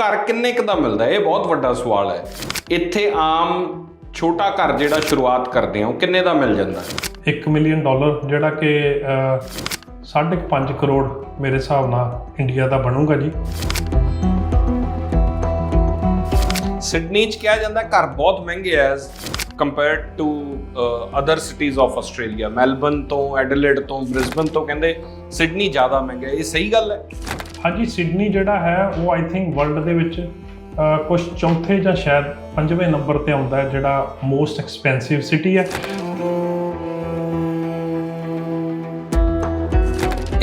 ਘਰ ਕਿੰਨੇ ਕੁ ਦਾ ਮਿਲਦਾ? ਇਹ ਬਹੁਤ ਵੱਡਾ ਸਵਾਲ ਹੈ। ਇੱਥੇ ਆਮ ਛੋਟਾ ਘਰ ਜਿਹੜਾ ਸ਼ੁਰੂਆਤ ਕਰਦੇ ਆ ਉਹ ਕਿੰਨੇ ਦਾ ਮਿਲ ਜਾਂਦਾ? ਹੈ 1 ਮਿਲੀਅਨ ਡਾਲਰ ਜਿਹੜਾ ਕਿ ਅਹ, ਸਾਢੇ ਕੁ ਪੰਜ ਕਰੋੜ ਮੇਰੇ ਹਿਸਾਬ ਨਾਲ ਇੰਡੀਆ ਦਾ ਬਣੂਗਾ ਜੀ। ਸਿਡਨੀ ਚ ਕਿਹਾ ਜਾਂਦਾ ਘਰ ਬਹੁਤ ਮਹਿੰਗੇ ਐ as compared to other cities of Australia Melbourne ਤੋਂ ਐਡਲੇਡ ਤੋਂ ਬ੍ਰਿਸਬਨ ਤੋਂ ਕਹਿੰਦੇ ਸਿਡਨੀ ਜ਼ਿਆਦਾ ਮਹਿੰਗਾ ਇਹ ਸਹੀ ਗੱਲ ਹੈ? ਹਾਂਜੀ ਸਿਡਨੀ ਜਿਹੜਾ ਹੈ ਉਹ ਆਈ ਥਿੰਕ ਵਰਲਡ ਦੇ ਵਿੱਚ ਕੁਝ ਚੌਥੇ ਜਾਂ ਸ਼ਾਇਦ ਪੰਜਵੇਂ ਨੰਬਰ ਤੇ ਆਉਂਦਾ ਹੈ ਜਿਹੜਾ ਮੋਸਟ ਐਕਸਪੈਂਸਿਵ ਸਿਟੀ ਹੈ।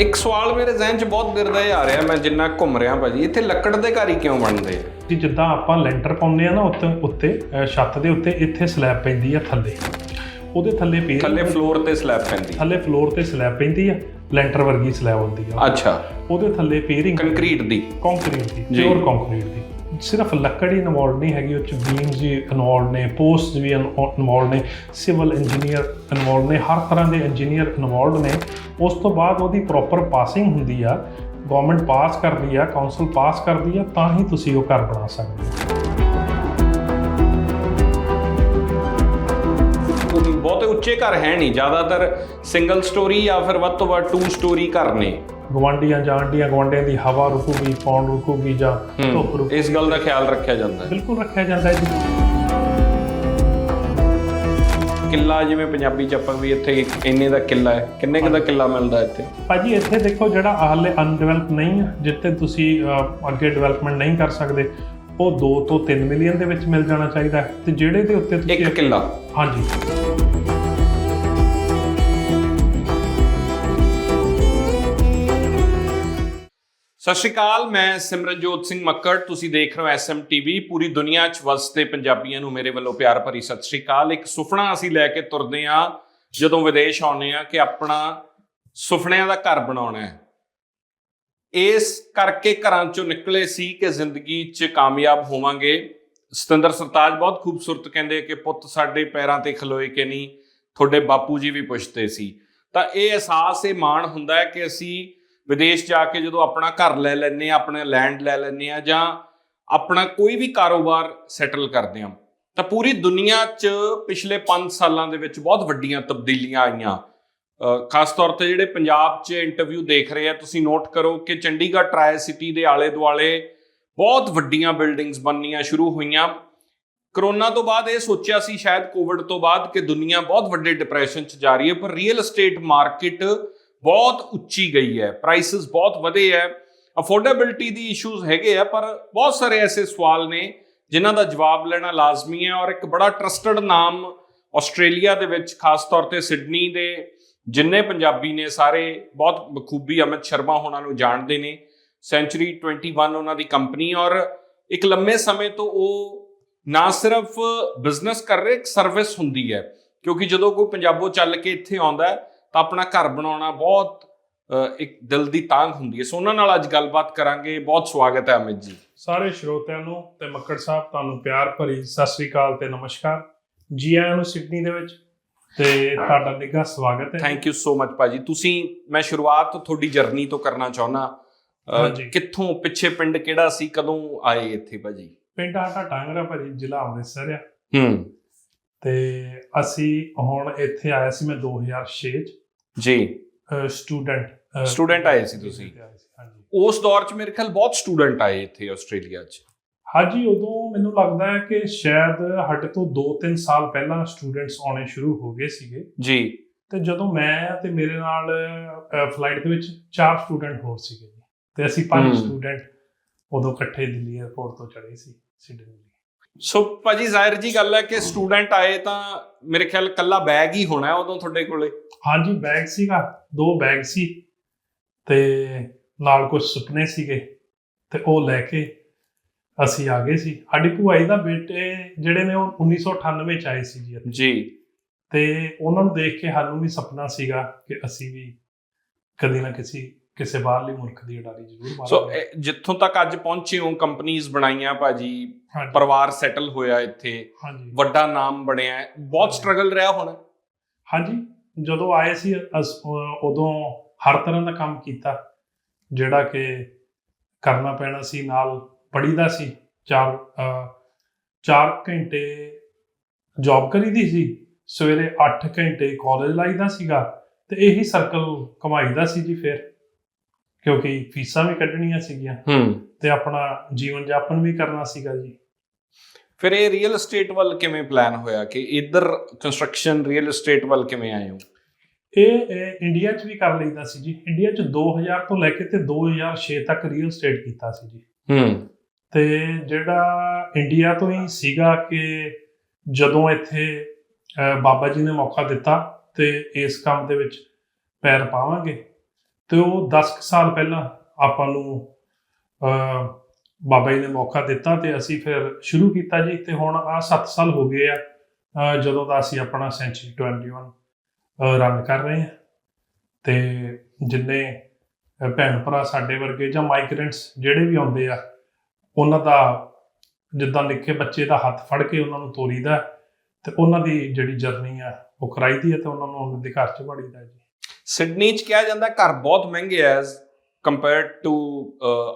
ਇੱਕ ਸਵਾਲ ਮੇਰੇ ਜ਼ਿਹਨ 'ਚ ਬਹੁਤ ਦਿਰਦਾ ਆ ਰਿਹਾ ਮੈਂ ਜਿੰਨਾ ਘੁੰਮ ਰਿਹਾ ਭਾਜੀ। ਇੱਥੇ ਲੱਕੜ ਦੇ ਘਰ ਹੀ ਕਿਉਂ ਬਣਦੇ ਆ? ਕਿ ਜਿੱਦਾਂ ਆਪਾਂ ਲੈਂਟਰ ਪਾਉਂਦੇ ਆ ਨਾ ਉੱਤੇ ਉੱਤੇ ਛੱਤ ਦੇ ਉੱਤੇ ਇੱਥੇ ਸਲੈਬ ਪੈਂਦੀ ਆ ਥੱਲੇ। ਉਹਦੇ ਥੱਲੇ ਪੀ ਥੱਲੇ ਫਲੋਰ ਤੇ ਸਲੈਬ ਪੈਂਦੀ ਥੱਲੇ ਫਲੋਰ ਤੇ ਸਲੈਬ ਪੈਂਦੀ ਆ ਲੈਂਟਰ ਵਰਗੀ ਸਲੈਬ ਹੁੰਦੀ ਆ। ਅੱਛਾ। ਉਹਦੇ ਥੱਲੇ ਪੀਰਿੰਗ ਕੰਕਰੀਟ ਦੀ। ਕੰਕਰੀਟ ਦੀ। ਪਿਓਰ ਕੰਕਰੀਟ ਦੀ। ਸਿਰਫ ਲੱਕੜ ਹੀ ਇਨਵੋਲਡ ਨਹੀਂ ਹੈਗੀ ਉਹ ਚ ਬੀਮਸ ਵੀ ਇਨਵੋਲਡ ਨੇ ਪੋਸਟ ਵੀ ਇਨਵੋਲਡ ਨੇ ਸਿਵਲ ਇੰਜੀਨੀਅਰ ਇਨਵੋਲਡ ਨੇ ਹਰ ਤਰ੍ਹਾਂ ਦੇ ਇੰਜੀਨੀਅਰ ਇਨਵੋਲਡ ਨੇ। ਉਸ ਤੋਂ ਬਾਅਦ ਉਹਦੀ ਪ੍ਰੋਪਰ ਪਾਸਿੰਗ ਹੁੰਦੀ ਆ। ਗਵਰਨਮੈਂਟ ਪਾਸ ਕਰਦੀ ਆ ਕਾਉਂਸਲ ਪਾਸ ਕਰਦੀ ਆ ਤਾਂ ਹੀ ਤੁਸੀਂ ਉਹ ਘਰ ਬਣਾ ਸਕਦੇ ਹੋ। ਉੱਚੇ ਘਰ ਹੈ ਨਹੀਂ ਜ਼ਿਆਦਾਤਰ ਸਿੰਗਲ ਸਟੋਰੀ ਜਾਂ ਫਿਰ ਵੱਧ ਤੋਂ ਵੱਧ ਟੂ ਸਟੋਰੀ ਘਰ ਨੇ। ਗਵਾਂਡੀਆਂ ਜਾਂ ਆਂਡੀਆਂ ਗਵਾਂਡੀਆਂ ਦੀ ਹਵਾ ਰੁਕੂਗੀ ਪੌਣ ਰੁਕੂਗੀ ਜਾਂ ਧੁੱਪ ਰੁਕੂਗੀ। ਇਸ ਗੱਲ ਦਾ ਖਿਆਲ ਰੱਖਿਆ ਜਾਂਦਾ ਹੈ। ਬਿਲਕੁਲ ਰੱਖਿਆ ਜਾਂਦਾ ਹੈ ਜੀ। ਕਿੱਲਾ ਜਿਵੇਂ ਪੰਜਾਬੀ ਚ ਆਪਾਂ ਵੀ ਇੱਥੇ ਇੰਨੇ ਦਾ ਕਿੱਲਾ ਹੈ ਕਿੰਨੇ ਕੁ ਦਾ ਕਿੱਲਾ ਮਿਲਦਾ ਇੱਥੇ? ਭਾਜੀ ਇੱਥੇ ਦੇਖੋ ਜਿਹੜਾ ਹਾਲੇ ਅਨਡਿਵੈਲਪ ਨਹੀਂ ਆ ਜਿੱਥੇ ਤੁਸੀਂ ਅੱਗੇ ਡਿਵੈਲਪਮੈਂਟ ਨਹੀਂ ਕਰ ਸਕਦੇ ਉਹ 2 ਤੋਂ 3 ਮਿਲੀਅਨ ਦੇ ਵਿੱਚ ਮਿਲ ਜਾਣਾ ਚਾਹੀਦਾ ਹੈ। ਤੇ ਜਿਹੜੇ ਦੇ ਉੱਤੇ ਤੁਸੀਂ ਇੱਕ ਕਿੱਲਾ? ਹਾਂਜੀ। ਸਤਿ ਸ਼੍ਰੀ ਅਕਾਲ, ਮੈਂ ਸਿਮਰਨਜੋਤ ਸਿੰਘ ਮੱਕੜ, ਤੁਸੀਂ ਦੇਖ ਰਹੇ ਹੋ ਐਸਐਮ ਟੀਵੀ ਪੂਰੀ ਦੁਨੀਆ 'ਚ ਵਸਦੇ ਪੰਜਾਬੀਆਂ ਨੂੰ ਮੇਰੇ ਵੱਲੋਂ ਪਿਆਰ ਭਰੀ ਸਤਿ ਸ਼੍ਰੀ ਅਕਾਲ। ਇੱਕ ਸੁਪਨਾ ਅਸੀਂ ਲੈ ਕੇ ਤੁਰਦੇ ਹਾਂ, ਜਦੋਂ ਵਿਦੇਸ਼ ਆਉਂਦੇ ਹਾਂ ਕਿ ਆਪਣਾ ਸੁਪਨਿਆਂ ਦਾ ਘਰ ਬਣਾਉਣਾ ਹੈ। ਇਸ ਕਰਕੇ ਘਰਾਂ 'ਚੋਂ ਨਿਕਲੇ ਸੀ ਕਿ ਜ਼ਿੰਦਗੀ 'ਚ ਕਾਮਯਾਬ ਹੋਵਾਂਗੇ। ਸਤਿੰਦਰ ਸਰਤਾਜ ਬਹੁਤ ਖੂਬਸੂਰਤ ਕਹਿੰਦੇ ਕਿ ਪੁੱਤ ਸਾਡੇ ਪੈਰਾਂ ਤੇ ਖਲੋਏ ਕਿ ਨਹੀਂ, ਤੁਹਾਡੇ ਬਾਪੂ ਜੀ ਵੀ ਪੁੱਛਦੇ ਸੀ। ਤਾਂ ਇਹ ਅਹਿਸਾਸ, ਇਹ ਮਾਣ ਹੁੰਦਾ ਹੈ ਕਿ ਅਸੀਂ ਵਿਦੇਸ਼ ਜਾ ਕੇ ਜਦੋਂ ਆਪਣਾ ਘਰ ਲੈ ਲੈਂਦੇ ਆ ਆਪਣਾ ਲੈਂਡ ਲੈ ਲੈਂਦੇ ਆ ਜਾਂ ਆਪਣਾ ਕੋਈ ਵੀ ਕਾਰੋਬਾਰ ਸੈਟਲ ਕਰਦੇ ਆ ਤਾਂ ਪੂਰੀ ਦੁਨੀਆ 'ਚ ਪਿਛਲੇ 5 ਸਾਲਾਂ ਦੇ ਵਿੱਚ ਬਹੁਤ ਵੱਡੀਆਂ ਤਬਦੀਲੀਆਂ ਆਈਆਂ। ਖਾਸ ਤੌਰ ਤੇ ਜਿਹੜੇ ਪੰਜਾਬ 'ਚ ਇੰਟਰਵਿਊ ਦੇਖ ਰਹੇ ਆ, ਤੁਸੀਂ ਨੋਟ ਕਰੋ ਕਿ ਚੰਡੀਗੜ੍ਹ ਟਰਾਈ ਸਿਟੀ ਦੇ ਆਲੇ ਦੁਆਲੇ ਬਹੁਤ ਵੱਡੀਆਂ ਬਿਲਡਿੰਗਸ ਬਣਨੀਆਂ ਸ਼ੁਰੂ ਹੋਈਆਂ। ਕਰੋਨਾ ਤੋਂ ਬਾਅਦ ਇਹ ਸੋਚਿਆ ਸੀ, ਸ਼ਾਇਦ ਕੋਵਿਡ ਤੋਂ ਬਾਅਦ ਕਿ ਦੁਨੀਆ ਬਹੁਤ ਵੱਡੇ ਡਿਪਰੈਸ਼ਨ 'ਚ ਜਾ ਰਹੀ ਹੈ, ਪਰ ਰੀਅਲ ਏਸਟੇਟ ਮਾਰਕੀਟ ਬਹੁਤ ਉੱਚੀ ਗਈ ਹੈ ਪ੍ਰਾਈਸਸ ਬਹੁਤ ਵਧੇ ਹੈ। ਅਫੋਰਡੇਬਿਲਟੀ ਦੀ ਇਸ਼ੂਜ਼ ਹੈਗੇ ਆ, ਪਰ ਬਹੁਤ ਸਾਰੇ ਐਸੇ ਸਵਾਲ ਨੇ ਜਿਨ੍ਹਾਂ ਦਾ ਜਵਾਬ ਲੈਣਾ ਲਾਜ਼ਮੀ ਹੈ ਔਰ ਇੱਕ ਬੜਾ ਟਰਸਟਡ ਨਾਮ ਆਸਟ੍ਰੇਲੀਆ ਦੇ ਵਿੱਚ, ਖਾਸ ਤੌਰ ਤੇ ਸਿਡਨੀ ਦੇ ਜਿੰਨੇ ਪੰਜਾਬੀ ਨੇ ਸਾਰੇ, ਬਹੁਤ ਬਖੂਬੀ ਅਮਿਤ ਸ਼ਰਮਾ ਹੋਣਾ ਨੂੰ ਜਾਣਦੇ ਨੇ। ਸੈਂਚੁਰੀ 21 ਉਹਨਾਂ ਦੀ ਕੰਪਨੀ ਔਰ ਇੱਕ ਲੰਮੇ ਸਮੇਂ ਤੋਂ ਉਹ ਨਾ ਸਿਰਫ ਬਿਜ਼ਨਸ ਕਰ ਰਹੇ, ਇੱਕ ਸਰਵਿਸ ਹੁੰਦੀ ਹੈ। ਕਿਉਂਕਿ ਜਦੋਂ ਕੋਈ ਪੰਜਾਬੋ ਚੱਲ ਕੇ ਇੱਥੇ ਆਉਂਦਾ ਹੈ ਤਾਂ ਆਪਣਾ ਘਰ ਬਣਾਉਣਾ ਬਹੁਤ ਇੱਕ ਦਿਲ ਦੀ ਤਾਂਘ ਹੁੰਦੀ ਹੈ। ਸੋ ਉਹਨਾਂ ਨਾਲ ਅੱਜ ਗੱਲਬਾਤ ਕਰਾਂਗੇ। ਬਹੁਤ ਸਵਾਗਤ ਹੈ ਅਮਿਤ ਜੀ। ਸਾਰੇ ਸਰੋਤਿਆਂ ਨੂੰ ਤੇ ਮੱਕੜ ਸਾਹਿਬ ਤੁਹਾਨੂੰ ਪਿਆਰ ਭਰੀ ਸਤਿ ਸ੍ਰੀ ਅਕਾਲ ਤੇ ਨਮਸਕਾਰ। ਜੀ ਆਇਆਂ ਨੂੰ ਸਿਡਨੀ ਦੇ ਵਿੱਚ ਤੇ ਤੁਹਾਡਾ ਨਿੱਘਾ ਸਵਾਗਤ ਹੈ। ਥੈਂਕ ਯੂ ਸੋ ਮਚ ਭਾਜੀ। ਤੁਸੀਂ ਮੈਂ ਸ਼ੁਰੂਆਤ ਤੁਹਾਡੀ ਜਰਨੀ ਤੋਂ ਕਰਨਾ ਚਾਹੁੰਦਾ। ਕਿੱਥੋਂ ਪਿੱਛੇ ਪਿੰਡ ਕਿਹੜਾ ਸੀ? ਕਦੋਂ ਆਏ ਇੱਥੇ ਭਾਜੀ? ਪਿੰਡ ਆਟਾ ਟਾਂਗਰਾ ਭਾਜੀ ਜ਼ਿਲ੍ਹਾ ਅੰਮ੍ਰਿਤਸਰ ਆ। ਹੂੰ। ਤੇ ਅਸੀਂ ਹੁਣ ਇੱਥੇ ਆਇਆ ਸੀ ਮੈਂ 2006 ਚ। ਜੀ। ਸਟੂਡੈਂਟ Student ਆਏ ਸੀ ਤੁਸੀਂ? ਹਾਂਜੀ। ਉਸ ਦੌਰ 'ਚ ਮੇਰੇ ਖਿਆਲ ਬਹੁਤ ਸਟੂਡੈਂਟ ਆਏ ਇੱਥੇ ਆਸਟ੍ਰੇਲੀਆ 'ਚ। ਹਾਂਜੀ ਉਦੋਂ ਮੈਨੂੰ ਲੱਗਦਾ ਹੈ ਕਿ ਸ਼ਾਇਦ ਸਾਡੇ ਤੋਂ 2-3 ਸਾਲ ਪਹਿਲਾਂ ਸਟੂਡੈਂਟਸ ਆਉਣੇ ਸ਼ੁਰੂ ਹੋ ਗਏ ਸੀਗੇ। ਜੀ। ਤੇ ਜਦੋਂ ਮੈਂ ਤੇ ਮੇਰੇ ਨਾਲ ਫਲਾਈਟ ਦੇ ਵਿੱਚ ਚਾਰ ਸਟੂਡੈਂਟ ਹੋਰ ਸੀਗੇ। ਤੇ ਅਸੀਂ ਪੰਜ। ਸਟੂਡੈਂਟ ਉਦੋਂ ਇਕੱਠੇ ਦਿੱਲੀ 에ਅਰਪੋਰਟ ਤੋਂ ਚੜੇ ਸੀ ਸਿਡਨੀ। ਸੋ ਭਾਜੀ ਜ਼ਾਹਿਰ ਜੀ ਗੱਲ ਹੈ ਕਿ ਸਟੂਡੈਂਟ ਆਏ ਤਾਂ ਮੇਰੇ ਖਿਆਲ ਕੱਲਾ ਬੈਗ ਹੀ ਹੋਣਾ ਉਦੋਂ ਤੁਹਾਡੇ ਕੋਲੇ? ਹਾਂਜੀ ਬੈਗ ਸੀਗਾ ਦੋ ਬੈਗ ਸੀ ਤੇ ਨਾਲ ਕੁਝ ਸੁਪਨੇ ਸੀਗੇ ਤੇ ਉਹ ਲੈ ਕੇ ਅਸੀਂ ਆ ਗਏ ਸੀ। ਸਾਡੀ ਭੂਆ ਜੀ ਦਾ ਬੇਟੇ ਜਿਹੜੇ ਨੇ ਉਹ 1998 ਚ ਆਏ ਸੀ ਜੀ। ਜੀ। ਤੇ ਉਹਨਾਂ ਨੂੰ ਦੇਖ ਕੇ ਸਾਨੂੰ ਵੀ ਸੁਪਨਾ ਸੀਗਾ ਕਿ ਅਸੀਂ ਵੀ ਕਦੀ ਨਾ ਕਿਸੇ ਕਿਸੇ ਬਾਹਰਲੇ ਮੁਲਕ ਦੀ ਉਡਾਰੀ ਜ਼ਰੂਰ ਸੋ ਮਾਰਾਂਗੇ ਇਹ ਜਿੱਥੋਂ ਤੱਕ ਅੱਜ ਪਹੁੰਚੇ ਹੋ ਕੰਪਨੀਆਂ ਬਣਾਈਆਂ ਭਾਜੀ ਹਾਂਜੀ। ਪਰਿਵਾਰ ਸੈਟਲ ਹੋਇਆ ਇੱਥੇ। ਹਾਂਜੀ। ਵੱਡਾ ਨਾਮ ਬਣਿਆ ਹੈ। ਬਹੁਤ ਸਟਰਗਲ ਰਿਹਾ ਹੋਣਾ। ਹਾਂਜੀ ਜਦੋਂ ਆਏ ਸੀ ਅਸ- ਅਹ ਉਦੋਂ ਹਰ ਤਰ੍ਹਾਂ ਦਾ ਕੰਮ ਕੀਤਾ ਜਿਹੜਾ ਕਿ ਕਰਨਾ ਪੈਣਾ ਸੀ ਨਾਲ ਪੜੀਦਾ ਸੀ ਚਾਰ ਅਹ, ਚਾਰ ਘੰਟੇ ਜੌਬ ਕਰੀਦੀ ਸੀ ਸਵੇਰੇ 8 ਘੰਟੇ ਕਾਲਜ ਲਾਈਦਾ ਸੀਗਾ ਤੇ ਇਹੀ ਸਰਕਲ ਕਮਾਈਦਾ ਸੀ ਜੀ ਫਿਰ। ਕਿਉਂਕਿ ਫੀਸਾਂ ਵੀ ਕੱਢਣੀਆਂ ਸੀਗੀਆਂ ਹੂੰ। ਤੇ ਆਪਣਾ ਜੀਵਨ ਜਾਪਨ ਵੀ ਕਰਨਾ ਸੀਗਾ ਜੀ। ਫਿਰ ਇਹ ਰੀਅਲ ਏਸਟੇਟ ਵੱਲ ਕਿਵੇਂ ਪਲਾਨ ਹੋਇਆ ਕਿ ਇੱਧਰ ਕੰਸਟਰਕਸ਼ਨ ਰੀਅਲ ਏਸਟੇਟ ਵੱਲ ਕਿਵੇਂ ਆਏ ਹੋ? ਇਹ ਇੰਡੀਆ 'ਚ ਵੀ ਕਰ ਲਈਦਾ ਸੀ ਜੀ। ਇੰਡੀਆ 'ਚ 2000 ਤੋਂ ਲੈ ਕੇ ਤੇ 2006 ਤੱਕ ਰੀਅਲ ਸਟੇਟ ਕੀਤਾ ਸੀ ਜੀ। ਹੂੰ। ਤੇ ਜਿਹੜਾ ਇੰਡੀਆ ਤੋਂ ਹੀ ਸੀਗਾ ਕਿ ਜਦੋਂ ਇੱਥੇ ਬਾਬਾ ਜੀ ਨੇ ਮੌਕਾ ਦਿੱਤਾ ਤੇ ਇਸ ਕੰਮ ਦੇ ਵਿੱਚ ਪੈਰ ਪਾਵਾਂਗੇ ਤੇ ਉਹ 10 ਕੁ ਸਾਲ ਪਹਿਲਾਂ ਆਪਾਂ ਨੂੰ ਬਾਬਾ ਜੀ ਨੇ ਮੌਕਾ ਦਿੱਤਾ ਤੇ ਅਸੀਂ ਫਿਰ ਸ਼ੁਰੂ ਕੀਤਾ ਜੀ ਤੇ ਹੁਣ ਆ 7 ਸਾਲ ਹੋ ਗਏ ਆ ਜਦੋਂ ਦਾ ਅਸੀਂ ਆਪਣਾ ਸੈਂਚੁਰੀ 21 ਰਨ ਕਰ ਰਹੇ ਹਾਂ। ਤੇ ਜਿੰਨੇ ਭੈਣ ਭਰਾ ਸਾਡੇ ਵਰਗੇ ਜਾਂ ਮਾਈਗ੍ਰੈਂਟਸ ਜਿਹੜੇ ਵੀ ਆਉਂਦੇ ਆ, ਉਹਨਾਂ ਦਾ ਜਿੱਦਾਂ ਨਿੱਕੇ ਬੱਚੇ ਦਾ ਹੱਥ ਫੜ ਕੇ ਉਹਨਾਂ ਨੂੰ ਤੋਰੀਦਾ, ਤੇ ਉਹਨਾਂ ਦੀ ਜਿਹੜੀ ਜਰਨੀ ਆ, ਉਹ ਕਰਾਈਦੀ ਹੈ ਤੇ ਉਹਨਾਂ ਨੂੰ ਉਹਨਾਂ ਦੇ ਘਰ ਚ ਵੜੀਦਾ ਜੀ। ਸਿਡਨੀ ਚ ਕਿਹਾ ਜਾਂਦਾ ਘਰ ਬਹੁਤ ਮਹਿੰਗੇ ਐ as compared to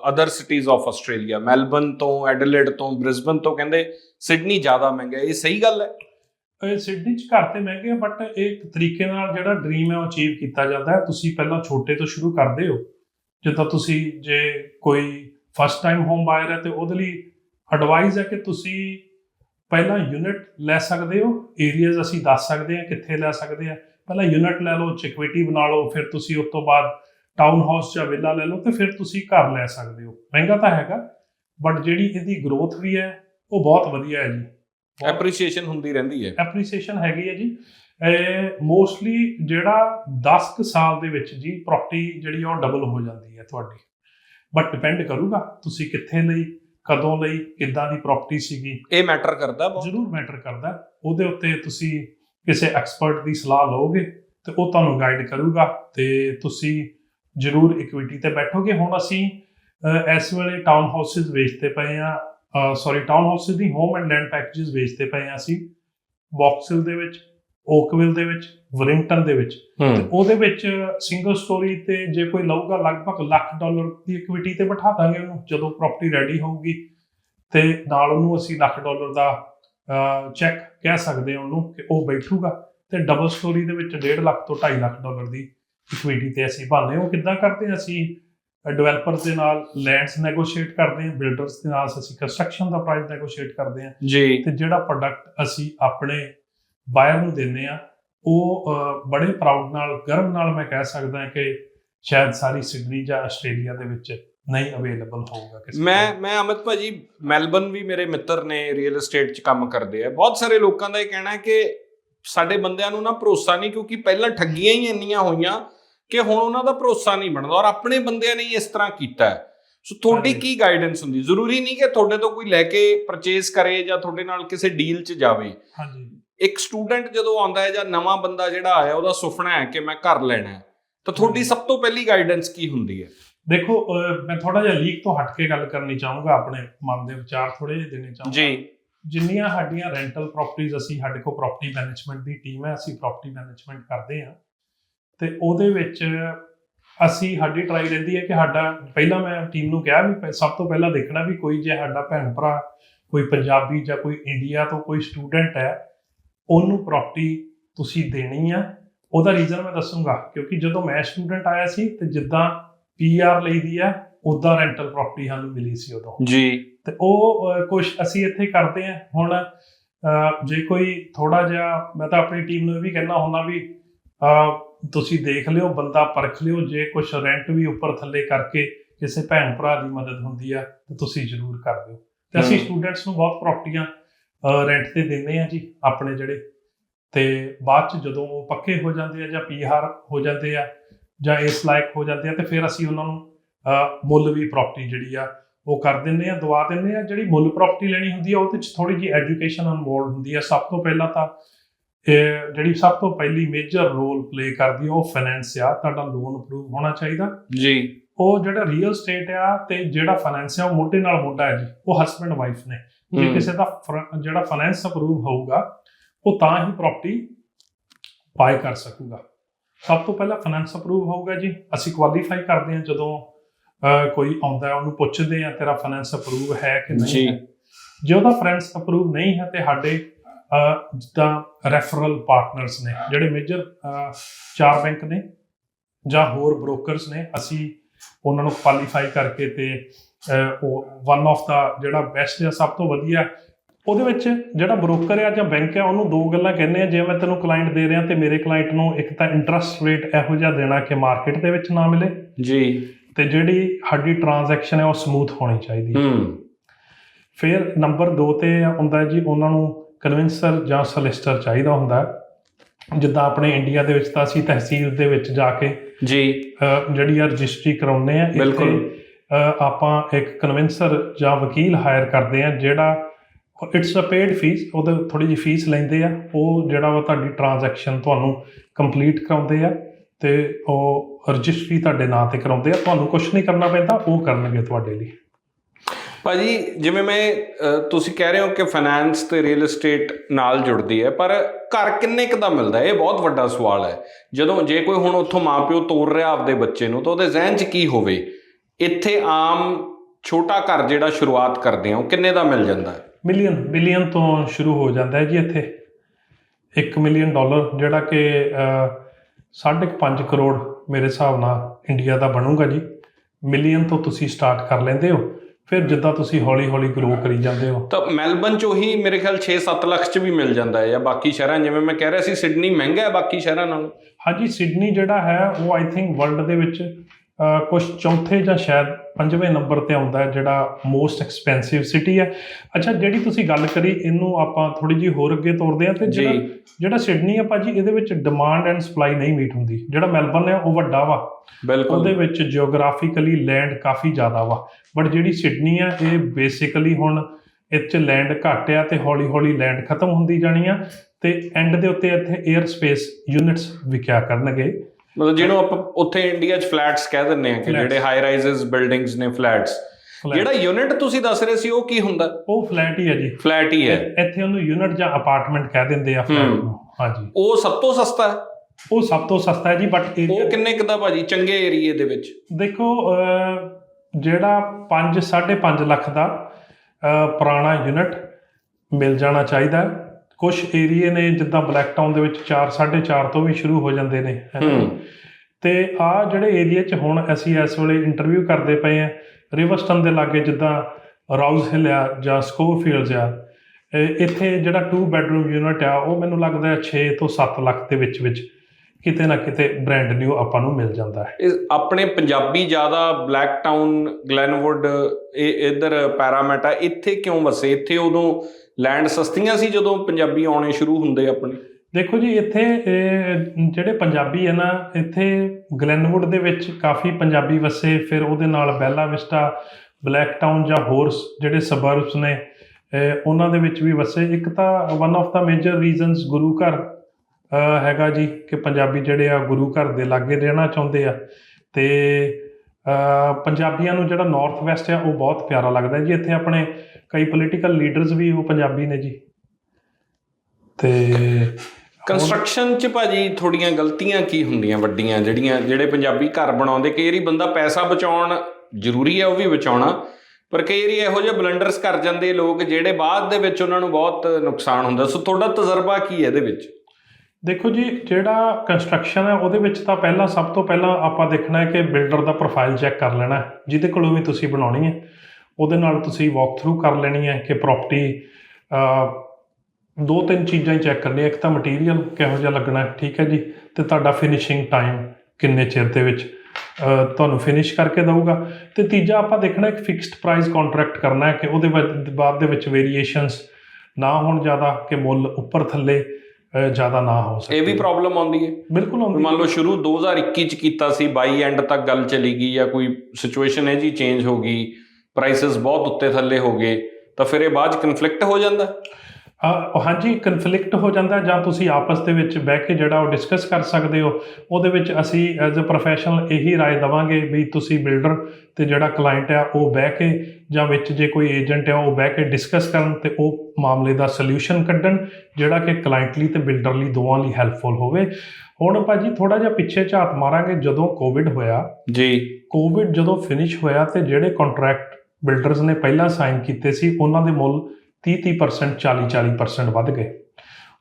other cities of Australia Melbourne ਤੋਂ ਐਡਲੇਡ ਤੋਂ ਬ੍ਰਿਸਬਨ ਤੋਂ ਕਹਿੰਦੇ ਸਿਡਨੀ ਜ਼ਿਆਦਾ ਮਹਿੰਗਾ ਇਹ ਸਹੀ ਗੱਲ ਹੈ? ਇਹ ਸਿਡਨੀ ਚ ਘਰ ਤੇ ਮਹਿੰਗੇ ਆ ਬਟ ਇਹ ਇੱਕ ਤਰੀਕੇ ਨਾਲ ਜਿਹੜਾ ਡ੍ਰੀਮ ਹੈ ਉਹ ਅਚੀਵ ਕੀਤਾ ਜਾਂਦਾ ਹੈ। ਤੁਸੀਂ ਪਹਿਲਾਂ ਛੋਟੇ ਤੋਂ ਸ਼ੁਰੂ ਕਰਦੇ ਹੋ। ਜਿੱਦਾਂ ਤੁਸੀਂ ਜੇ ਕੋਈ ਫਸਟ ਟਾਈਮ ਹੋਮ ਬਾਇਰ ਹੈ ਤੇ ਉਹਦੇ ਲਈ ਐਡਵਾਈਸ ਹੈ ਕਿ ਤੁਸੀਂ ਪਹਿਲਾਂ ਯੂਨਿਟ ਲੈ ਸਕਦੇ ਹੋ। ਏਰੀਆਜ਼ ਅਸੀਂ ਦੱਸ ਸਕਦੇ ਹਾਂ, ਕਿੱਥੇ ਲੈ ਸਕਦੇ ਆ ਪਹਿਲਾਂ ਯੂਨਿਟ ਲੈ ਲਓ ਇਕੁਇਟੀ ਬਣਾ ਲਓ ਫਿਰ ਤੁਸੀਂ ਉਸ ਤੋਂ ਬਾਅਦ ਟਾਊਨ ਹਾਊਸ ਜਾਂ ਵਿਲਾ ਲੈ ਲਓ ਤੇ ਫਿਰ ਤੁਸੀਂ ਘਰ ਲੈ ਸਕਦੇ ਹੋ। ਮਹਿੰਗਾ ਤਾਂ ਹੈਗਾ ਬਟ ਜਿਹੜੀ ਇਹਦੀ ਗਰੋਥ ਵੀ ਹੈ ਉਹ ਬਹੁਤ ਵਧੀਆ ਹੈ ਜੀ। ਐਪਰੀਸੀਏਸ਼ਨ ਹੁੰਦੀ ਰਹਿੰਦੀ ਹੈ। ਐਪਰੀਸੀਏਸ਼ਨ ਹੈਗੀ ਹੈ ਜੀ। ਮੋਸਟਲੀ ਜਿਹੜਾ 10 ਕੁ ਸਾਲ ਦੇ ਵਿੱਚ ਜੀ ਪ੍ਰਾਪਰਟੀ ਜਿਹੜੀ ਉਹ ਡਬਲ ਹੋ ਜਾਂਦੀ ਹੈ ਤੁਹਾਡੀ। ਬਟ ਡਿਪੈਂਡ ਕਰੂਗਾ ਤੁਸੀਂ ਕਿੱਥੇ ਲਈ ਕਦੋਂ ਲਈ ਕਿੱਦਾਂ ਦੀ ਪ੍ਰਾਪਰਟੀ ਸੀਗੀ। ਇਹ ਮੈਟਰ ਕਰਦਾ ਬਹੁਤ। ਜ਼ਰੂਰ ਮੈਟਰ ਕਰਦਾ। ਉਹਦੇ ਉੱਤੇ ਤੁਸੀਂ ਕਿਸੇ ਐਕਸਪਰਟ ਦੀ ਸਲਾਹ ਲਓਗੇ ਤੇ ਉਹ ਤੁਹਾਨੂੰ ਗਾਈਡ ਕਰੂਗਾ ਤੇ ਤੁਸੀਂ ਜ਼ਰੂਰ ਇਕੁਇਟੀ ਤੇ ਬੈਠੋਗੇ। ਹੁਣ ਅਸੀਂ ਇਸ ਵੇਲੇ ਟਾਊਨ ਹਾਊਸਿਸ ਵੇਚਦੇ ਪਏ ਆ ਸੌਰੀ ਟਾਊਨ ਹਾਊਸਿਸ ਦੀ ਹੋਮ ਐਂਡ ਲੈਂਡ ਪੈਕੇजेस ਵੇਚਦੇ ਪਏ ਆ ਅਸੀਂ। ਬਾਕਸਲ ਦੇ ਵਿੱਚ ਓਕਵਿਲ ਦੇ ਵਿੱਚ ਵਰਿੰਗਟਨ ਦੇ ਵਿੱਚ। ਹੂੰ। ਉਹਦੇ ਵਿੱਚ ਸਿੰਗਲ ਸਟੋਰੀ ਤੇ ਜੇ ਕੋਈ ਲਊਗਾ ਲਗਭਗ ਲੱਖ ਡਾਲਰ ਦੀ ਇਕੁਇਟੀ ਤੇ ਬਿਠਾ ਦਾਂਗੇ ਉਹਨੂੰ ਜਦੋਂ ਪ੍ਰਾਪਰਟੀ ਰੈਡੀ ਹੋਊਗੀ। ਤੇ ਨਾਲ ਉਹਨੂੰ ਅਸੀਂ ਲੱਖ ਡਾਲਰ ਦਾ ਚੈੱਕ ਕਹਿ ਸਕਦੇ ਹਾਂ ਉਹਨੂੰ ਕਿ ਉਹ ਬੈਠੂਗਾ ਤੇ ਡਬਲ ਸਟੋਰੀ ਦੇ ਵਿੱਚ 1.5 ਲੱਖ ਤੋਂ 2.5 ਲੱਖ ਡਾਲਰ ਦੀ ਇਕੁਇਟੀ ਤੇ ਅਸੀਂ ਭਾਲੇ ਉਹ ਕਿੱਦਾਂ ਕਰਦੇ ਹਾਂ? ਅਸੀਂ ਡਿਵੈਲਪਰਸ ਦੇ ਨਾਲ ਲੈਂਡਸ ਨੈਗੋਸ਼ੀਏਟ ਕਰਦੇ ਹਾਂ ਬਿਲਡਰਸ ਦੇ ਨਾਲ ਅਸੀਂ ਕੰਸਟਰਕਸ਼ਨ ਦਾ ਪ੍ਰਾਈਸ ਨੈਗੋਸ਼ੀਏਟ ਕਰਦੇ ਹਾਂ। ਜੀ। ਤੇ ਜਿਹੜਾ ਪ੍ਰੋਡਕਟ ਅਸੀਂ ਆਪਣੇ ਬਾਇਰ ਨੂੰ ਦਿੰਨੇ ਆ ਉਹ ਬੜੇ ਪ੍ਰਾਊਡ ਨਾਲ ਗਰਵ ਨਾਲ ਮੈਂ ਕਹਿ ਸਕਦਾ ਹਾਂ ਕਿ ਸ਼ਾਇਦ ਸਾਰੀ ਸਿਡਨੀ ਜਾਂ ਆਸਟ੍ਰੇਲੀਆ ਦੇ ਵਿੱਚ ਨਹੀਂ ਅਵੇਲੇਬਲ ਹੋਊਗਾ ਕਿਸੇ ਮੈਂ। ਮੈਂ ਅਮਿਤ ਭਾਜੀ ਮੈਲਬਨ ਵੀ ਮੇਰੇ ਮਿੱਤਰ ਨੇ ਰੀਅਲ ਏਸਟੇਟ 'ਚ ਕੰਮ ਕਰਦੇ ਆ। ਬਹੁਤ ਸਾਰੇ ਲੋਕਾਂ ਦਾ ਇਹ ਕਹਿਣਾ ਹੈ ਕਿ ਸਾਡੇ ਬੰਦਿਆਂ ਨੂੰ ਨਾ ਭਰੋਸਾ ਨਹੀਂ ਕਿਉਂਕਿ ਪਹਿਲਾਂ ਠੱਗੀਆਂ ਹੀ ਇੰਨੀਆਂ ਹੋਈਆਂ ਕਿ ਹੁਣ ਉਹਨਾਂ ਦਾ ਭਰੋਸਾ ਨਹੀਂ ਬਣਦਾ ਔਰ ਆਪਣੇ ਬੰਦਿਆਂ ਨੇ ਇਸ ਤਰ੍ਹਾਂ ਕੀਤਾ ਸੋ ਤੁਹਾਡੀ। ਕੀ ਗਾਈਡੈਂਸ ਹੁੰਦੀ? ਜ਼ਰੂਰੀ ਨਹੀਂ ਕਿ ਤੁਹਾਡੇ ਤੋਂ ਕੋਈ ਲੈ ਕੇ ਪਰਚੇਸ ਕਰੇ ਜਾਂ ਤੁਹਾਡੇ ਨਾਲ ਕਿਸੇ ਡੀਲ 'ਚ ਜਾਵੇ। ਹਾਂਜੀ। ਇੱਕ ਸਟੂਡੈਂਟ ਜਦੋਂ ਆਉਂਦਾ ਹੈ ਜਾਂ ਨਵਾਂ ਬੰਦਾ ਜਿਹੜਾ ਆਇਆ ਉਹਦਾ ਸੁਪਨਾ ਹੈ ਕਿ ਮੈਂ ਘਰ ਲੈਣਾ ਹੈ। ਤਾਂ ਤੁਹਾਡੀ। ਸਭ ਤੋਂ ਪਹਿਲੀ ਗਾਈਡੈਂਸ ਕੀ ਹੁੰਦੀ ਹੈ? ਦੇਖੋ ਮੈਂ ਥੋੜਾ ਜਿਹਾ ਲੀਕ ਤੋਂ ਹਟ ਕੇ ਗੱਲ ਕਰਨੀ ਚਾਹੂੰਗਾ ਆਪਣੇ ਮਨ ਦੇ ਵਿਚਾਰ ਥੋੜੇ ਜਿਹੇ ਦੇਣੇ ਚਾਹੂੰਗਾ। ਜੀ। ਜਿੰਨੀਆਂ ਸਾਡੀਆਂ ਰੈਂਟਲ ਪ੍ਰਾਪਰਟੀਆਂ ਅਸੀਂ ਸਾਡੇ ਕੋਲ ਪ੍ਰਾਪਰਟੀ ਮੈਨੇਜਮੈਂਟ ਦੀ ਟੀਮ ਹੈ ਅਸੀਂ ਪ੍ਰਾਪਰਟੀ ਮੈਨੇਜਮੈਂਟ ਕਰਦੇ ਹਾਂ। ਤੇ ਉਹਦੇ ਵਿੱਚ ਅਸੀਂ ਸਾਡੀ ਟਰਾਈ ਰਹਿੰਦੀ ਹੈ ਕਿ ਸਾਡਾ ਪਹਿਲਾਂ ਮੈਂ ਟੀਮ ਨੂੰ ਕਿਹਾ ਵੀ ਸਭ ਤੋਂ ਪਹਿਲਾਂ ਦੇਖਣਾ ਵੀ ਕੋਈ ਜੇ ਸਾਡਾ ਭੈਣ ਭਰਾ ਕੋਈ ਪੰਜਾਬੀ ਜਾਂ ਕੋਈ ਇੰਡੀਆ ਤੋਂ ਕੋਈ ਸਟੂਡੈਂਟ ਹੈ ਉਹਨੂੰ ਪ੍ਰਾਪਰਟੀ ਤੁਸੀਂ ਦੇਣੀ ਆ। ਉਹਦਾ ਰੀਜ਼ਨ ਮੈਂ ਦੱਸੂਗਾ ਕਿਉਂਕਿ ਜਦੋਂ ਮੈਂ ਸਟੂਡੈਂਟ ਆਇਆ ਸੀ ਤੇ ਜਿੱਦਾਂ ਪੀਆਰ ਲਈਦੀ ਆ ਉਦਾਂ ਰੈਂਟਲ ਪ੍ਰਾਪਰਟੀ ਸਾਨੂੰ ਮਿਲੀ ਸੀ ਉਦੋਂ। ਜੀ। ਤੇ ਉਹ ਕੁਝ ਅਸੀਂ ਇੱਥੇ ਕਰਦੇ ਆ ਹੁਣ ਜੇ ਕੋਈ ਥੋੜਾ ਜਿਹਾ ਮੈਂ ਤਾਂ ਆਪਣੀ ਟੀਮ ਨੂੰ ਵੀ ਕਹਿਣਾ ਹੁੰਦਾ ਵੀ ਤੁਸੀਂ ਦੇਖ ਲਿਓ ਬੰਦਾ ਪਰਖ ਲਿਓ ਜੇ ਕੁਝ ਰੈਂਟ ਵੀ ਉੱਪਰ ਥੱਲੇ ਕਰਕੇ ਕਿਸੇ ਭੈਣ ਭਰਾ ਦੀ ਮਦਦ ਹੁੰਦੀ ਆ ਤੇ ਤੁਸੀਂ ਜ਼ਰੂਰ ਕਰ ਦਿਓ। ਤੇ ਅਸੀਂ। ਸਟੂਡੈਂਟਸ ਨੂੰ ਬਹੁਤ ਪ੍ਰਾਪਰਟੀਆਂ ਰੈਂਟ ਤੇ ਦਿੰਦੇ ਆ ਜੀ ਆਪਣੇ ਜਿਹੜੇ। ਤੇ ਬਾਅਦ ਚ ਜਦੋਂ ਉਹ ਪੱਕੇ ਹੋ ਜਾਂਦੇ ਆ ਜਾਂ ਪੀਆਰ ਹੋ ਜਾਂਦੇ ਆ ਜਾਂ ਇਸ ਲਾਇਕ ਹੋ ਜਾਂਦੇ ਆ ਤੇ ਫਿਰ ਅਸੀਂ ਉਹਨਾਂ ਨੂੰ ਮੁੱਲ ਵੀ ਪ੍ਰਾਪਰਟੀ ਜਿਹੜੀ ਆ ਉਹ ਕਰ ਦਿੰਦੇ ਆ ਦਵਾ ਦਿੰਦੇ ਆ। ਜਿਹੜੀ ਮੁੱਲ ਪ੍ਰਾਪਰਟੀ ਲੈਣੀ ਹੁੰਦੀ ਆ ਉਹਦੇ ਵਿੱਚ ਥੋੜੀ ਜਿਹੀ ਐਜੂਕੇਸ਼ਨ ਇਨਵੋਲਡ ਹੁੰਦੀ ਆ। ਸਭ ਤੋਂ ਪਹਿਲਾਂ ਤਾਂ ਇਹ ਜਿਹੜੀ ਸਭ ਤੋਂ ਪਹਿਲੀ ਮੇਜਰ ਰੋਲ ਪਲੇ ਕਰਦੀ ਉਹ ਫਾਈਨੈਂਸ ਆ। ਤੁਹਾਡਾ ਲੋਨ ਅਪਰੂਵ ਹੋਣਾ ਚਾਹੀਦਾ। ਜੀ। ਉਹ ਜਿਹੜਾ ਰੀਅਲ ਸਟੇਟ ਆ ਤੇ ਜਿਹੜਾ ਫਾਈਨੈਂਸ ਆ ਉਹ ਮੋਢੇ ਨਾਲ ਮੋਢਾ ਹੈ ਜੀ। ਉਹ ਹਸਬੰਡ ਵਾਈਫ ਨੇ। ਜੇ। ਕਿਸੇ ਦਾ ਜਿਹੜਾ ਫਾਈਨੈਂਸ ਅਪਰੂਵ ਹੋਊਗਾ ਉਹ ਤਾਂ ਹੀ ਪ੍ਰਾਪਰਟੀ ਬਾਏ ਕਰ ਸਕੂਗਾ। ਸਭ ਤੋਂ ਪਹਿਲਾਂ ਫਾਈਨੈਂਸ ਅਪਰੂਵ ਹੋਊਗਾ ਜੀ ਅਸੀਂ ਕੁਆਲੀਫਾਈ ਕਰਦੇ ਹਾਂ ਜਦੋਂ ਕੋਈ ਆਉਂਦਾ ਹੈ, ਉਹਨੂੰ ਪੁੱਛਦੇ ਆ ਤੇਰਾ ਫਾਈਨੈਂਸ ਅਪਰੂਵ ਹੈ ਕਿ ਜੀ। ਨਹੀਂ ਹੈ ਜੇ ਉਹਦਾ ਫਾਈਨੈਂਸ ਅਪਰੂਵ ਨਹੀਂ ਹੈ ਤੇ ਸਾਡੇ ਜਿੱਦਾਂ ਰੈਫਰਲ ਪਾਰਟਨਰਸ ਨੇ ਜਿਹੜੇ ਮੇਜਰ ਚਾਰ ਬੈਂਕ ਨੇ ਜਾਂ ਹੋਰ ਬ੍ਰੋਕਰਸ ਨੇ ਅਸੀਂ ਉਹਨਾਂ ਨੂੰ ਕੁਆਲੀਫਾਈ ਕਰਕੇ ਤੇ ਉਹ ਵਨ ਆਫ ਦਾ ਜਿਹੜਾ ਬੈਸਟ ਜਾਂ ਸਭ ਤੋਂ ਵਧੀਆ ਉਹਦੇ ਵਿੱਚ ਜਿਹੜਾ ਬ੍ਰੋਕਰ ਆ ਜਾਂ ਬੈਂਕ ਆ ਉਹਨੂੰ ਦੋ ਗੱਲਾਂ ਕਹਿੰਦੇ ਆ ਜੇ ਮੈਂ ਤੈਨੂੰ ਕਲਾਇੰਟ ਦੇ ਰਿਹਾ ਤੇ ਮੇਰੇ ਕਲਾਇੰਟ ਨੂੰ ਇੱਕ ਤਾਂ ਇੰਟਰਸਟ ਰੇਟ ਇਹੋ ਜਿਹਾ ਦੇਣਾ ਕਿ ਮਾਰਕੀਟ ਦੇ ਵਿੱਚ ਨਾ ਮਿਲੇ। ਜੀ। ਤੇ ਜਿਹੜੀ ਸਾਡੀ ਟ੍ਰਾਂਜੈਕਸ਼ਨ ਹੈ ਉਹ ਸਮੂਥ ਹੋਣੀ ਚਾਹੀਦੀ ਹੈ। ਫਿਰ ਨੰਬਰ 2 ਤੇ ਹੁੰਦਾ ਜੀ ਉਹਨਾਂ ਨੂੰ ਕਨਵਿੰਸਰ ਜਾਂ ਸੋਲਿਸਟਰ ਚਾਹੀਦਾ ਹੁੰਦਾ। ਜਿੱਦਾਂ ਆਪਣੇ ਇੰਡੀਆ ਦੇ ਵਿੱਚ ਤਾਂ ਅਸੀਂ ਤਹਿਸੀਲ ਦੇ ਵਿੱਚ ਜਾ ਕੇ ਜੀ। ਜਿਹੜੀ ਆ ਰਜਿਸਟਰੀ ਕਰਾਉਂਦੇ ਆ ਇੱਥੇ ਆਪਾਂ ਇੱਕ ਕਨਵਿੰਸਰ ਜਾਂ ਵਕੀਲ ਹਾਇਰ ਕਰਦੇ ਆ ਜਿਹੜਾ ਇਟਸ ਅ ਪੇਡ ਫੀਸ ਉਹਦੇ ਥੋੜੀ ਜਿਹੀ ਫੀਸ ਲੈਂਦੇ ਆ। ਉਹ ਜਿਹੜਾ ਵਾ ਤੁਹਾਡੀ ਟ੍ਰਾਂਜੈਕਸ਼ਨ ਤੁਹਾਨੂੰ ਕੰਪਲੀਟ ਕਰਾਉਂਦੇ ਆ ਤੇ ਉਹ ਰਜਿਸਟਰੀ ਤੁਹਾਡੇ ਨਾਂ ਤੇ ਕਰਾਉਂਦੇ ਆ। ਤੁਹਾਨੂੰ ਕੁਝ ਨਹੀਂ ਕਰਨਾ ਪੈਂਦਾ, ਉਹ ਕਰਨਗੇ ਤੁਹਾਡੇ ਲਈ। ਭਾਜੀ, ਜਿਵੇਂ ਮੈਂ ਤੁਸੀਂ ਕਹਿ ਰਹੇ ਹੋ ਕਿ ਫਾਈਨੈਂਸ ਤੇ ਰੀਅਲ ਏਸਟੇਟ ਨਾਲ ਜੁੜਦੀ ਹੈ, ਪਰ ਘਰ ਕਿੰਨੇ ਕੁ ਦਾ ਮਿਲਦਾ? ਇਹ ਬਹੁਤ ਵੱਡਾ ਸਵਾਲ ਹੈ। ਜਦੋਂ ਜੇ ਕੋਈ ਹੁਣ ਉੱਥੋਂ ਮਾਪਿਓ ਤੋਰ ਰਿਹਾ ਆਪਦੇ ਬੱਚੇ ਨੂੰ, ਤਾਂ ਉਹਦੇ ਜ਼ਿਹਨ 'ਚ ਕੀ ਹੋਵੇ? ਇੱਥੇ ਆਮ ਛੋਟਾ ਘਰ ਜਿਹੜਾ ਸ਼ੁਰੂਆਤ ਕਰਦੇ ਆ, ਉਹ ਕਿੰਨੇ ਦਾ ਮਿਲ ਜਾਂਦਾ? ਹੈ ਮਿਲੀਅਨ ਬਿਲੀਅਨ ਤੋਂ ਸ਼ੁਰੂ ਹੋ ਜਾਂਦਾ ਹੈ ਜੀ ਇੱਥੇ। 1 ਮਿਲੀਅਨ ਡਾਲਰ ਜਿਹੜਾ ਕਿ ਅਹ, ਸਾਢੇ ਕੁ ਪੰਜ ਕਰੋੜ ਮੇਰੇ ਹਿਸਾਬ ਨਾਲ ਇੰਡੀਆ ਦਾ ਬਣੂਗਾ ਜੀ। ਮਿਲੀਅਨ ਤੋਂ ਤੁਸੀਂ ਸਟਾਰਟ ਕਰ ਲੈਂਦੇ ਹੋ ਫਿਰ ਜਿੱਦਾਂ ਤੁਸੀਂ ਹੌਲੀ ਹੌਲੀ ਗਰੋ ਕਰੀ ਜਾਂਦੇ ਹੋ। ਤਾਂ ਮੈਲਬਨ 'ਚ ਉਹੀ ਮੇਰੇ ਖਿਆਲ 6-7 ਲੱਖ 'ਚ ਵੀ ਮਿਲ ਜਾਂਦਾ ਹੈ ਜਾਂ ਬਾਕੀ ਸ਼ਹਿਰਾਂ ਜਿਵੇਂ ਮੈਂ ਕਹਿ ਰਿਹਾ ਸੀ ਸਿਡਨੀ ਮਹਿੰਗਾ ਹੈ ਬਾਕੀ ਸ਼ਹਿਰਾਂ ਨਾਲੋਂ। ਹਾਂਜੀ ਸਿਡਨੀ ਜਿਹੜਾ ਹੈ ਉਹ ਆਈ ਥਿੰਕ ਵਰਲਡ ਦੇ ਵਿੱਚ ਕੁਝ ਚੌਥੇ ਜਾਂ ਸ਼ਾਇਦ ਪੰਜਵੇਂ ਨੰਬਰ ਤੇ ਆਉਂਦਾ ਹੈ ਜਿਹੜਾ ਮੋਸਟ ਐਕਸਪੈਂਸਿਵ ਸਿਟੀ ਹੈ। ਅੱਛਾ ਜਿਹੜੀ ਤੁਸੀਂ ਗੱਲ ਕਰੀ ਇਹਨੂੰ ਆਪਾਂ ਥੋੜੀ ਜੀ ਹੋਰ ਅੱਗੇ ਤੋਰਦੇ ਆ ਤੇ ਜਿਹੜਾ ਜਿਹੜਾ ਸਿਡਨੀ ਆ ਭਾਜੀ ਇਹਦੇ ਵਿੱਚ ਡਿਮਾਂਡ ਐਂਡ ਸਪਲਾਈ ਨਹੀਂ ਮੀਟ ਹੁੰਦੀ। ਜਿਹੜਾ ਮੈਲਬਨ ਹੈ ਉਹ ਵੱਡਾ ਵਾ। ਉਹਦੇ ਬਿਲਕੁਲ ਵਿੱਚ ਜਿਓਗ੍ਰਾਫਿਕਲੀ ਲੈਂਡ ਕਾਫੀ ਜ਼ਿਆਦਾ ਵਾ। ਬਟ ਜਿਹੜੀ ਸਿਡਨੀ ਆ ਇਹ ਬੇਸਿਕਲੀ ਹੁਣ 'ਚ ਲੈਂਡ ਘੱਟ ਆ ਤੇ ਹੌਲੀ ਹੌਲੀ ਲੈਂਡ ਖਤਮ ਹੁੰਦੀ ਜਾਣੀ ਆ ਤੇ ਐਂਡ ਦੇ ਉੱਤੇ ਇੱਥੇ 에ਅਰ ਸਪੇਸ ਯੂਨਿਟਸ ਵਿਕਿਆ ਕਰਨਗੇ। ਮਤਲਬ ਜਿਹਨੂੰ ਆਪਾਂ ਉੱਥੇ ਇੰਡੀਆ 'ਚ ਫਲੈਟਸ ਕਹਿ ਦਿੰਦੇ ਆ ਕਿ. ਜਿਹੜੇ ਹਾਈ ਰਾਈਜ਼ਸ ਬਿਲਡਿੰਗਸ ਨੇ ਫਲੈਟਸ ਜਿਹੜਾ ਯੂਨਿਟ ਤੁਸੀਂ ਦੱਸ ਰਹੇ ਸੀ ਉਹ ਕੀ ਹੁੰਦਾ? ਉਹ ਫਲੈਟ ਹੀ ਹੈ ਜੀ। ਫਲੈਟ ਹੀ ਹੈ। ਇੱਥੇ ਉਹਨੂੰ ਯੂਨਿਟ ਜਾਂ ਅਪਾਰਟਮੈਂਟ ਕਹਿ ਦਿੰਦੇ ਆ ਫਲੈਟ। ਨੂੰ। ਹਾਂਜੀ। ਉਹ ਸਭ ਤੋਂ ਸਸਤਾ ਹੈ? ਉਹ ਸਭ ਤੋਂ ਸਸਤਾ ਹੈ ਜੀ ਬਟ ਉਹ ਕਿੰਨੇ ਕੁ ਦਾ ਭਾਜੀ? ਚੰਗੇ ਏਰੀਏ ਦੇ ਵਿੱਚ। ਦੇਖੋ ਜਿਹੜਾ 5 5.5 ਲੱਖ ਦਾ ਪੁਰਾਣਾ ਯੂਨਿਟ ਮਿਲ ਜਾਣਾ ਚਾਹੀਦਾ ਕੁਝ ਏਰੀਏ ਨੇ ਜਿੱਦਾਂ ਬਲੈਕ ਟਾਊਨ ਦੇ ਵਿੱਚ 4 4.5 ਤੋਂ ਵੀ ਸ਼ੁਰੂ ਹੋ ਜਾਂਦੇ ਨੇ ਤੇ ਆ ਜਿਹੜੇ ਏਰੀਆ 'ਚ ਹੁਣ ਅਸੀਂ ਇਸ ਵੇਲੇ ਇੰਟਰਵਿਊ ਕਰਦੇ ਪਏ ਆ ਰਿਵਰਸਟਨ ਦੇ ਲਾਗੇ ਜਿੱਦਾਂ ਰਾਊਜ਼ ਹਿਲ ਆ ਜਾਂ ਸਕੋਫੀਲਡਸ ਆ ਇੱਥੇ ਜਿਹੜਾ 2 ਬੈਡਰੂਮ ਯੂਨਿਟ ਆ ਉਹ ਮੈਨੂੰ ਲੱਗਦਾ ਹੈ 6 ਤੋਂ 7 ਲੱਖ ਦੇ ਵਿੱਚ ਵਿੱਚ ਕਿਤੇ ਨਾ ਕਿਤੇ ਬ੍ਰਾਂਡ ਨਿਊ ਆਪਾਂ ਨੂੰ ਮਿਲ ਜਾਂਦਾ ਹੈ। ਇਹ ਆਪਣੇ ਪੰਜਾਬੀ ਜ਼ਿਆਦਾ ਬਲੈਕ ਟਾਊਨ ਗਲੈਨਵੁੱਡ ਇਹ ਇਧਰ ਪੈਰਾਮੀਟਾ ਇੱਥੇ ਕਿਉਂ ਵਸੇ? ਇੱਥੇ ਉਦੋਂ ਲੈਂਡ ਸਸਤੀਆਂ ਸੀ ਜਦੋਂ ਪੰਜਾਬੀ ਆਉਣੇ ਸ਼ੁਰੂ ਹੁੰਦੇ ਆਪਣੇ? ਦੇਖੋ ਜੀ, ਇੱਥੇ ਜਿਹੜੇ ਪੰਜਾਬੀ ਹੈ ਨਾ, ਇੱਥੇ ਗਲੈਨਵੁੱਡ ਦੇ ਵਿੱਚ ਕਾਫੀ ਪੰਜਾਬੀ ਵਸੇ, ਫਿਰ ਉਹਦੇ ਨਾਲ ਬੈਲਾ ਵਿਸਟਾ ਬਲੈਕ ਟਾਊਨ ਜਾਂ ਹੋਰ ਸ- ਜਿਹੜੇ ਸਬਰਬਸ ਨੇ ਉਹਨਾਂ ਦੇ ਵਿੱਚ ਵੀ ਵਸੇ। ਇੱਕ ਤਾਂ one of the major reasons ਗੁਰੂ ਘਰ ਹੈਗਾ ਜੀ, ਕਿ ਪੰਜਾਬੀ ਜਿਹੜੇ ਆ, ਗੁਰੂ ਘਰ ਦੇ ਲਾਗੇ ਰਹਿਣਾ ਚਾਹੁੰਦੇ ਆ। ਤੇ ਪੰਜਾਬੀਆਂ ਨੂੰ ਜਿਹੜਾ ਨਾਰਥ ਵੈਸਟ ਆ, ਉਹ ਬਹੁਤ ਪਿਆਰਾ ਲੱਗਦਾ ਜੀ। ਇੱਥੇ ਆਪਣੇ ਕਈ ਪੋਲੀਟੀਕਲ ਲੀਡਰਸ ਵੀ ਉਹ ਪੰਜਾਬੀ ਨੇ ਜੀ। ਤੇ ਕੰਸਟਰਕਸ਼ਨ 'ਚ ਭਾਜੀ ਥੋੜੀਆਂ ਗਲਤੀਆਂ ਕੀ ਹੁੰਦੀਆਂ ਵੱਡੀਆਂ? ਜਿਹੜੀਆਂ ਜਿਹੜੇ ਪੰਜਾਬੀ ਘਰ ਬਣਾਉਂਦੇ ਕਈ ਵਾਰੀ ਬੰਦਾ ਪੈਸਾ ਬਚਾਉਣ ਜ਼ਰੂਰੀ ਹੈ ਉਹ ਵੀ ਬਚਾਉਣਾ। ਪਰ ਕਈ ਵਾਰੀ ਇਹੋ ਜਿਹੇ ਬਲੰਡਰਸ ਕਰ ਜਾਂਦੇ ਲੋਕ ਜਿਹੜੇ ਬਾਅਦ ਦੇ ਵਿੱਚ ਉਹਨਾਂ ਨੂੰ ਬਹੁਤ ਨੁਕਸਾਨ ਹੁੰਦਾ। ਸੋ ਤੁਹਾਡਾ ਤਜਰਬਾ ਕੀ ਹੈ ਇਹਦੇ ਵਿੱਚ? ਦੇਖੋ ਜੀ ਜਿਹੜਾ ਕੰਸਟਰਕਸ਼ਨ ਹੈ ਉਹਦੇ ਵਿੱਚ ਤਾਂ ਪਹਿਲਾਂ ਸਭ ਤੋਂ ਪਹਿਲਾਂ ਆਪਾਂ ਦੇਖਣਾ ਹੈ ਕਿ ਬਿਲਡਰ ਦਾ ਪ੍ਰੋਫਾਈਲ ਚੈੱਕ ਕਰ ਲੈਣਾ ਜਿਹਦੇ ਕੋਲੋਂ ਵੀ ਤੁਸੀਂ ਬਣਾਉਣੀ ਹੈ। ਉਹਦੇ ਨਾਲ ਤੁਸੀਂ ਵਾਕ ਥਰੂ ਕਰ ਲੈਣੀ ਹੈ ਕਿ ਪ੍ਰਾਪਰਟੀ ਦੋ ਤਿੰਨ ਚੀਜ਼ਾਂ ਹੀ ਚੈੱਕ ਕਰਨੀਆਂ ਇੱਕ ਤਾਂ ਮਟੀਰੀਅਲ ਕਿਹੋ ਜਿਹਾ ਲੱਗਣਾ ਹੈ ਠੀਕ ਹੈ ਜੀ ਤੇ ਤੁਹਾਡਾ ਫਿਨਿਸ਼ਿੰਗ ਟਾਈਮ ਕਿੰਨੇ ਚਿਰ ਦੇ ਵਿੱਚ ਤੁਹਾਨੂੰ ਫਿਨਿਸ਼ ਕਰਕੇ ਦਊਗਾ। ਤੇ ਤੀਜਾ ਆਪਾਂ ਦੇਖਣਾ ਇੱਕ ਫਿਕਸਡ ਪ੍ਰਾਈਸ ਕੰਟਰੈਕਟ ਕਰਨਾ ਹੈ ਕਿ ਉਹਦੇ ਬਾਅਦ ਦੇ ਵਿੱਚ ਵੇਰੀਏਸ਼ਨਸ ਨਾ ਹੋਣ ਜ਼ਿਆਦਾ ਕਿ ਮੁੱਲ ਉੱਪਰ ਥੱਲੇ ਜ਼ਿਆਦਾ ਨਾ ਹੋ ਸਕੇ ਇਹ ਵੀ ਪ੍ਰੋਬਲਮ ਆਉਂਦੀ ਹੈ। ਬਿਲਕੁਲ ਆਉਂਦੀ ਮੰਨ ਲਓ ਸ਼ੁਰੂ 2021 ਚ ਕੀਤਾ ਸੀ ਬਾਈ ਐਂਡ ਤੱਕ ਗੱਲ ਚਲੀ ਗਈ ਜਾਂ ਕੋਈ ਸਿਚੁਏਸ਼ਨ ਹੈ ਜੀ ਚੇਂਜ ਹੋ ਗਈ ਪ੍ਰਾਈਸਸ ਬਹੁਤ ਉੱਤੇ ਥੱਲੇ ਹੋ ਗਏ ਤਾਂ ਫਿਰ ਇਹ ਬਾਅਦ ਚ ਕਨਫਲਿਕਟ ਹੋ ਜਾਂਦਾ ਅਹ ਹਾਂਜੀ ਕਨਫਲਿਕਟ ਹੋ ਜਾਂਦਾ ਜਾਂ ਤੁਸੀਂ ਆਪਸ ਦੇ ਵਿੱਚ ਬਹਿ ਕੇ ਜਿਹੜਾ ਉਹ ਡਿਸਕਸ ਕਰ ਸਕਦੇ ਹੋ ਉਹਦੇ ਵਿੱਚ ਅਸੀਂ ਐਜ਼ ਅ ਪ੍ਰੋਫੈਸ਼ਨਲ ਇਹੀ رائے ਦਵਾਂਗੇ ਵੀ ਤੁਸੀਂ ਬਿਲਡਰ ਤੇ ਜਿਹੜਾ ਕਲਾਇੰਟ ਆ ਉਹ ਬਹਿ ਕੇ ਜਾਂ ਵਿੱਚ ਜੇ ਕੋਈ ਏਜੰਟ ਆ ਉਹ ਬਹਿ ਕੇ ਡਿਸਕਸ ਕਰਨ ਤੇ ਉਹ ਮਾਮਲੇ ਦਾ ਸੋਲੂਸ਼ਨ ਕੱਢਣ ਜਿਹੜਾ ਕਿ ਕਲਾਇੰਟ ਲਈ ਤੇ ਬਿਲਡਰ ਲਈ ਦੋਵਾਂ ਲਈ ਹੈਲਪਫੁਲ ਹੋਵੇ ਹੁਣ ਭਾਜੀ ਥੋੜਾ ਜਿਹਾ ਪਿੱਛੇ ਝਾਤ ਮਾਰਾਂਗੇ ਜਦੋਂ ਕੋਵਿਡ ਹੋਇਆ ਜੀ ਕੋਵਿਡ ਜਦੋਂ ਫਿਨਿਸ਼ ਹੋਇਆ ਤੇ ਜਿਹੜੇ ਕੰਟਰੈਕਟ ਬਿਲਡਰਸ ਨੇ ਪਹਿਲਾਂ ਸਾਈਨ ਕੀਤੇ ਸੀ, ਉਹਨਾਂ ਦੇ ਮੁੱਲ 30-30% 40-40% ਵੱਧ ਗਏ।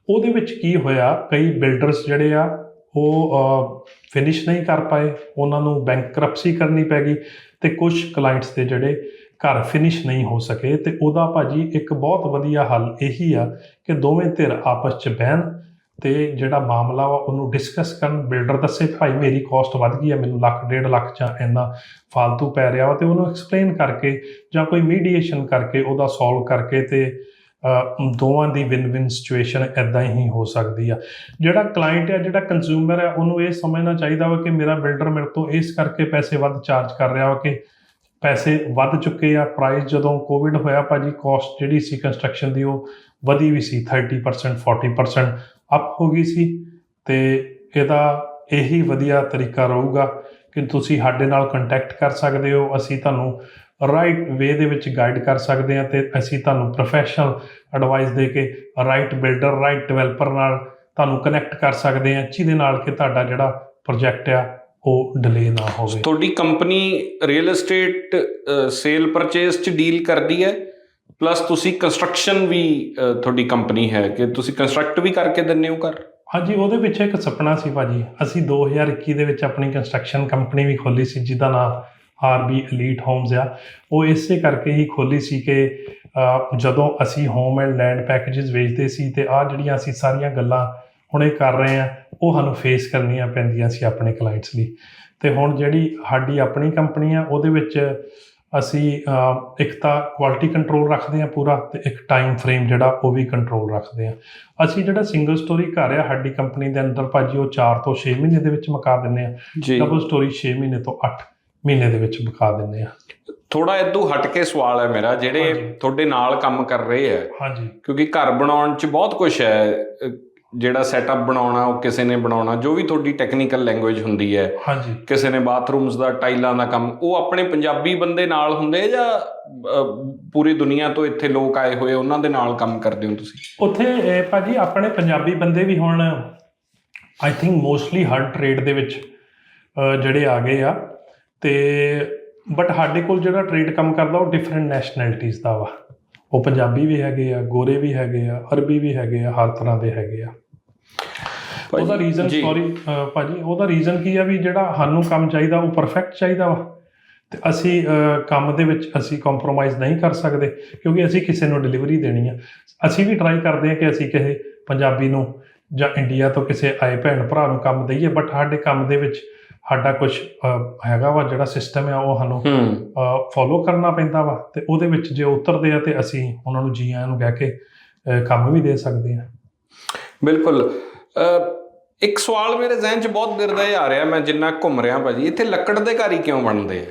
ਉਹਦੇ ਵਿੱਚ ਕੀ ਹੋਇਆ, ਕਈ ਬਿਲਡਰਸ ਜਿਹੜੇ ਆ, ਉਹ ਫਿਨਿਸ਼ ਨਹੀਂ ਕਰ ਪਾਏ, ਉਹਨਾਂ ਨੂੰ ਬੈਂਕਰਪਸੀ ਕਰਨੀ ਪੈ ਗਈ ਤੇ ਕੁਝ ਕਲਾਇੰਟਸ ਦੇ ਜਿਹੜੇ ਘਰ ਫਿਨਿਸ਼ ਨਹੀਂ ਹੋ ਸਕੇ ਤੇ ਉਹਦਾ ਭਾਜੀ ਇੱਕ ਬਹੁਤ ਵਧੀਆ ਹੱਲ ਇਹੀ ਆ ਕਿ ਦੋਵੇਂ ਧਿਰ ਆਪਸ 'ਚ ਬਹਿਣ ਤੇ ਜਿਹੜਾ ਮਾਮਲਾ ਵਾ, ਉਹਨੂੰ ਡਿਸਕਸ ਕਰਨ ਬਿਲਡਰ ਦੱਸੇ, ਭਾਈ ਮੇਰੀ ਕਾਸਟ ਵੱਧ ਗਈ ਹੈ ਮੈਨੂੰ ਲੱਖ, ਡੇਢ ਲੱਖ ਜਾਂ ਇੰਨਾ ਫालतू ਪੈ ਰਿਹਾ ਵਾ, ਤੇ ਉਹਨੂੰ ਐਕਸਪਲੇਨ ਕਰਕੇ ਜਾਂ ਕੋਈ ਮੀਡੀਏਸ਼ਨ ਕਰਕੇ ਉਹਦਾ ਸੋਲਵ ਕਰਕੇ ਤੇ ਦੋਵਾਂ ਦੀ ਵਿਨ ਵਿਨ ਸਿਚੁਏਸ਼ਨ ਐਦਾਂ ਹੀ ਹੋ ਸਕਦੀ ਆ। ਜਿਹੜਾ ਕਲਾਇੰਟ ਹੈ ਜਿਹੜਾ ਕੰਜ਼ਿਊਮਰ ਹੈ ਉਹਨੂੰ ਇਹ ਸਮਝਣਾ ਚਾਹੀਦਾ ਵਾ ਕਿ ਮੇਰਾ ਬਿਲਡਰ ਮੇਰੇ ਤੋਂ ਇਸ ਕਰਕੇ ਪੈਸੇ ਵੱਧ ਚਾਰਜ ਕਰ ਰਿਹਾ ਵਾ ਕਿ ਪੈਸੇ ਵੱਧ ਚੁੱਕੇ ਆ। ਪ੍ਰਾਈਸ ਜਦੋਂ ਕੋਵਿਡ ਹੋਇਆ, ਭਾਜੀ ਕਾਸਟ ਜਿਹੜੀ ਸੀ ਕੰਸਟਰਕਸ਼ਨ ਦੀ, ਉਹ ਵਧੀ ਵੀ ਸੀ 30% 40% ਅਪ ਹੋ ਗਈ ਸੀ ਤੇ ਇਹਦਾ ਇਹੀ ਵਧੀਆ ਤਰੀਕਾ ਰਹੂਗਾ ਕਿ ਤੁਸੀਂ ਸਾਡੇ ਨਾਲ ਕੰਟੈਕਟ ਕਰ ਸਕਦੇ ਹੋ, ਅਸੀਂ ਤੁਹਾਨੂੰ ਰਾਈਟ ਵੇ ਦੇ ਵਿੱਚ ਗਾਈਡ ਕਰ ਸਕਦੇ ਹਾਂ ਤੇ ਅਸੀਂ ਤੁਹਾਨੂੰ ਪ੍ਰੋਫੈਸ਼ਨਲ ਐਡਵਾਈਸ ਦੇ ਕੇ ਰਾਈਟ ਬਿਲਡਰ ਰਾਈਟ ਡਿਵੈਲਪਰ ਨਾਲ ਤੁਹਾਨੂੰ ਕਨੈਕਟ ਕਰ ਸਕਦੇ ਹਾਂ, ਜਿਹਦੇ ਨਾਲ ਕਿ ਤੁਹਾਡਾ ਜਿਹੜਾ ਪ੍ਰੋਜੈਕਟ ਆ, ਉਹ ਡਿਲੇ ਨਾ ਹੋਵੇ। ਤੁਹਾਡੀ company real estate sale purchase ਚ ਡੀਲ ਕਰਦੀ ਹੈ? ਪਲੱਸ ਤੁਸੀਂ ਕੰਸਟਰਕਸ਼ਨ ਵੀ ਤੁਹਾਡੀ ਕੰਪਨੀ ਹੈ ਕਿ ਤੁਸੀਂ ਕੰਸਟਰਕਟ ਵੀ ਕਰਕੇ ਦਿੰਦੇ ਹੋ ਘਰ? ਹਾਂਜੀ, ਉਹਦੇ ਪਿੱਛੇ ਇੱਕ ਸੁਪਨਾ ਸੀ ਭਾਜੀ। ਅਸੀਂ 2021 ਦੇ ਵਿੱਚ ਆਪਣੀ ਕੰਸਟਰਕਸ਼ਨ ਕੰਪਨੀ ਵੀ ਖੋਲੀ ਸੀ, ਜਿਹਦਾ ਨਾਮ ਆਰਬੀ ਐਲੀਟ ਹੋਮਸ ਆ। ਉਹ ਇਸੇ ਕਰਕੇ ਹੀ ਖੋਲੀ ਸੀ ਕਿ ਜਦੋਂ ਅਸੀਂ ਹੋਮ ਐਂਡ ਲੈਂਡ ਪੈਕੇजेस ਵੇਚਦੇ ਸੀ ਤੇ ਆ ਜਿਹੜੀਆਂ ਅਸੀਂ ਸਾਰੀਆਂ ਗੱਲਾਂ ਹੁਣੇ ਕਰ ਰਹੇ ਆ ਉਹ ਸਾਨੂੰ ਫੇਸ ਕਰਨੀਆਂ ਪੈਂਦੀਆਂ ਸੀ ਆਪਣੇ ਕਲਾਇੰਟਸ ਲਈ। ਤੇ ਹੁਣ ਜਿਹੜੀ ਸਾਡੀ ਆਪਣੀ ਕੰਪਨੀ ਆ, ਉਹਦੇ ਵਿੱਚ ਅਸੀਂ ਇੱਕ ਤਾਂ ਕੁਆਲਿਟੀ ਕੰਟਰੋਲ ਰੱਖਦੇ ਆ ਪੂਰਾ ਤੇ ਇੱਕ ਟਾਈਮ ਫਰੇਮ ਜਿਹੜਾ ਉਹ ਵੀ ਕੰਟਰੋਲ ਰੱਖਦੇ ਆ ਅਸੀਂ ਜਿਹੜਾ ਸਿੰਗਲ ਸਟੋਰੀ ਘਰ ਆ ਸਾਡੀ ਕੰਪਨੀ ਦੇ ਅੰਦਰ ਭਾਜੀ ਉਹ 4 ਤੋਂ 6 ਮਹੀਨੇ ਦੇ ਵਿੱਚ ਮੁਕਾ ਦਿੰਨੇ ਆ ਡਬਲ ਸਟੋਰੀ 6 ਮਹੀਨੇ ਤੋਂ 8 ਮਹੀਨੇ ਦੇ ਵਿੱਚ ਮੁਕਾ ਦਿੰਨੇ ਆ ਥੋੜਾ ਇਦੋਂ ਹਟ ਕੇ ਸਵਾਲ ਹੈ ਮੇਰਾ ਜਿਹੜੇ। ਤੁਹਾਡੇ ਨਾਲ ਕੰਮ ਕਰ ਰਹੇ ਹੈ। ਹਾਂਜੀ। ਕਿਉਂਕਿ ਘਰ ਬਣਾਉਣ ਚ ਬਹੁਤ ਕੁਝ ਹੈ। ਜਿਹੜਾ ਸੈਟਅਪ ਬਣਾਉਣਾ ਉਹ ਕਿਸੇ ਨੇ ਬਣਾਉਣਾ ਜੋ ਵੀ ਤੁਹਾਡੀ ਟੈਕਨੀਕਲ ਲੈਂਗੁਏਜ ਹੁੰਦੀ ਹੈ ਹਾਂਜੀ। ਕਿਸੇ ਨੇ ਬਾਥਰੂਮਸ ਦਾ ਟਾਈਲਾਂ ਦਾ ਕੰਮ ਉਹ ਆਪਣੇ ਪੰਜਾਬੀ ਬੰਦੇ ਨਾਲ ਹੁੰਦੇ ਜਾਂ ਪੂਰੀ ਦੁਨੀਆ ਤੋਂ ਇੱਥੇ ਲੋਕ ਆਏ ਹੋਏ ਉਹਨਾਂ ਦੇ ਨਾਲ ਕੰਮ ਕਰਦੇ ਹੋ ਤੁਸੀਂ? ਉੱਥੇ ਭਾਜੀ ਆਪਣੇ ਪੰਜਾਬੀ ਬੰਦੇ ਵੀ ਹੁਣ ਆਈ ਥਿੰਕ ਮੋਸਟਲੀ ਹਰ ਟ੍ਰੇਡ ਦੇ ਵਿੱਚ ਜਿਹੜੇ ਆ ਗਏ ਆ ਤੇ ਬਟ ਸਾਡੇ ਕੋਲ ਜਿਹੜਾ ਟ੍ਰੇਡ ਕੰਮ ਕਰਦਾ ਉਹ ਡਿਫਰੈਂਟ ਨੈਸ਼ਨੈਲਿਟੀਜ਼ ਦਾ ਵਾ। ਉਹ ਪੰਜਾਬੀ ਵੀ ਹੈਗੇ ਆ ਗੋਰੇ ਵੀ ਹੈਗੇ ਆ ਅਰਬੀ ਵੀ ਹੈਗੇ ਆ ਹਰ ਤਰ੍ਹਾਂ ਦੇ ਹੈਗੇ ਆ। ਉਹਦਾ ਰੀਜ਼ਨ। ਸੌਰੀ ਭਾਜੀ ਉਹਦਾ ਰੀਜ਼ਨ ਕੀ ਆ ਵੀ ਜਿਹੜਾ ਸਾਨੂੰ ਕੰਮ ਚਾਹੀਦਾ ਉਹ ਪਰਫੈਕਟ ਚਾਹੀਦਾ ਵਾ। ਤੇ ਅਸੀਂ ਕੰਮ ਦੇ ਵਿੱਚ ਅਸੀਂ ਕੰਪਰੋਮਾਈਜ਼ ਨਹੀਂ ਕਰ ਸਕਦੇ ਕਿਉਂਕਿ ਅਸੀਂ ਕਿਸੇ ਨੂੰ ਡਿਲੀਵਰੀ ਦੇਣੀ ਆ। ਅਸੀਂ ਵੀ ਟਰਾਈ ਕਰਦੇ ਹਾਂ ਕਿ ਅਸੀਂ ਕਿਸੇ ਪੰਜਾਬੀ ਨੂੰ ਜਾਂ ਇੰਡੀਆ ਤੋਂ ਕਿਸੇ ਆਏ ਭੈਣ ਭਰਾ ਨੂੰ ਕੰਮ ਦਈਏ ਬਟ ਸਾਡੇ ਕੰਮ ਦੇ ਵਿੱਚ ਸਾਡਾ ਕੁਝ ਹੈਗਾ ਵਾ ਜਿਹੜਾ ਸਿਸਟਮ ਆ ਉਹ ਸਾਨੂੰ ਫੋਲੋ ਕਰਨਾ ਪੈਂਦਾ ਵਾ ਤੇ ਉਹਦੇ ਵਿੱਚ ਜੇ ਉਤਰਦੇ ਆ ਤੇ ਅਸੀਂ ਉਹਨਾਂ ਨੂੰ ਜੀ ਆਇਆਂ ਨੂੰ ਕਹਿ ਕੇ ਕੰਮ ਵੀ ਦੇ ਸਕਦੇ ਆ। ਬਿਲਕੁਲ। ਇੱਕ ਸਵਾਲ ਮੇਰੇ ਜ਼ਿਹਨ 'ਚ ਬਹੁਤ ਦਿਰਦਾ ਆ ਰਿਹਾ ਮੈਂ ਜਿੰਨਾ ਘੁੰਮ ਰਿਹਾ ਭਾਜੀ। ਇੱਥੇ ਲੱਕੜ ਦੇ ਘਰ ਹੀ ਕਿਉਂ ਬਣਦੇ ਆ?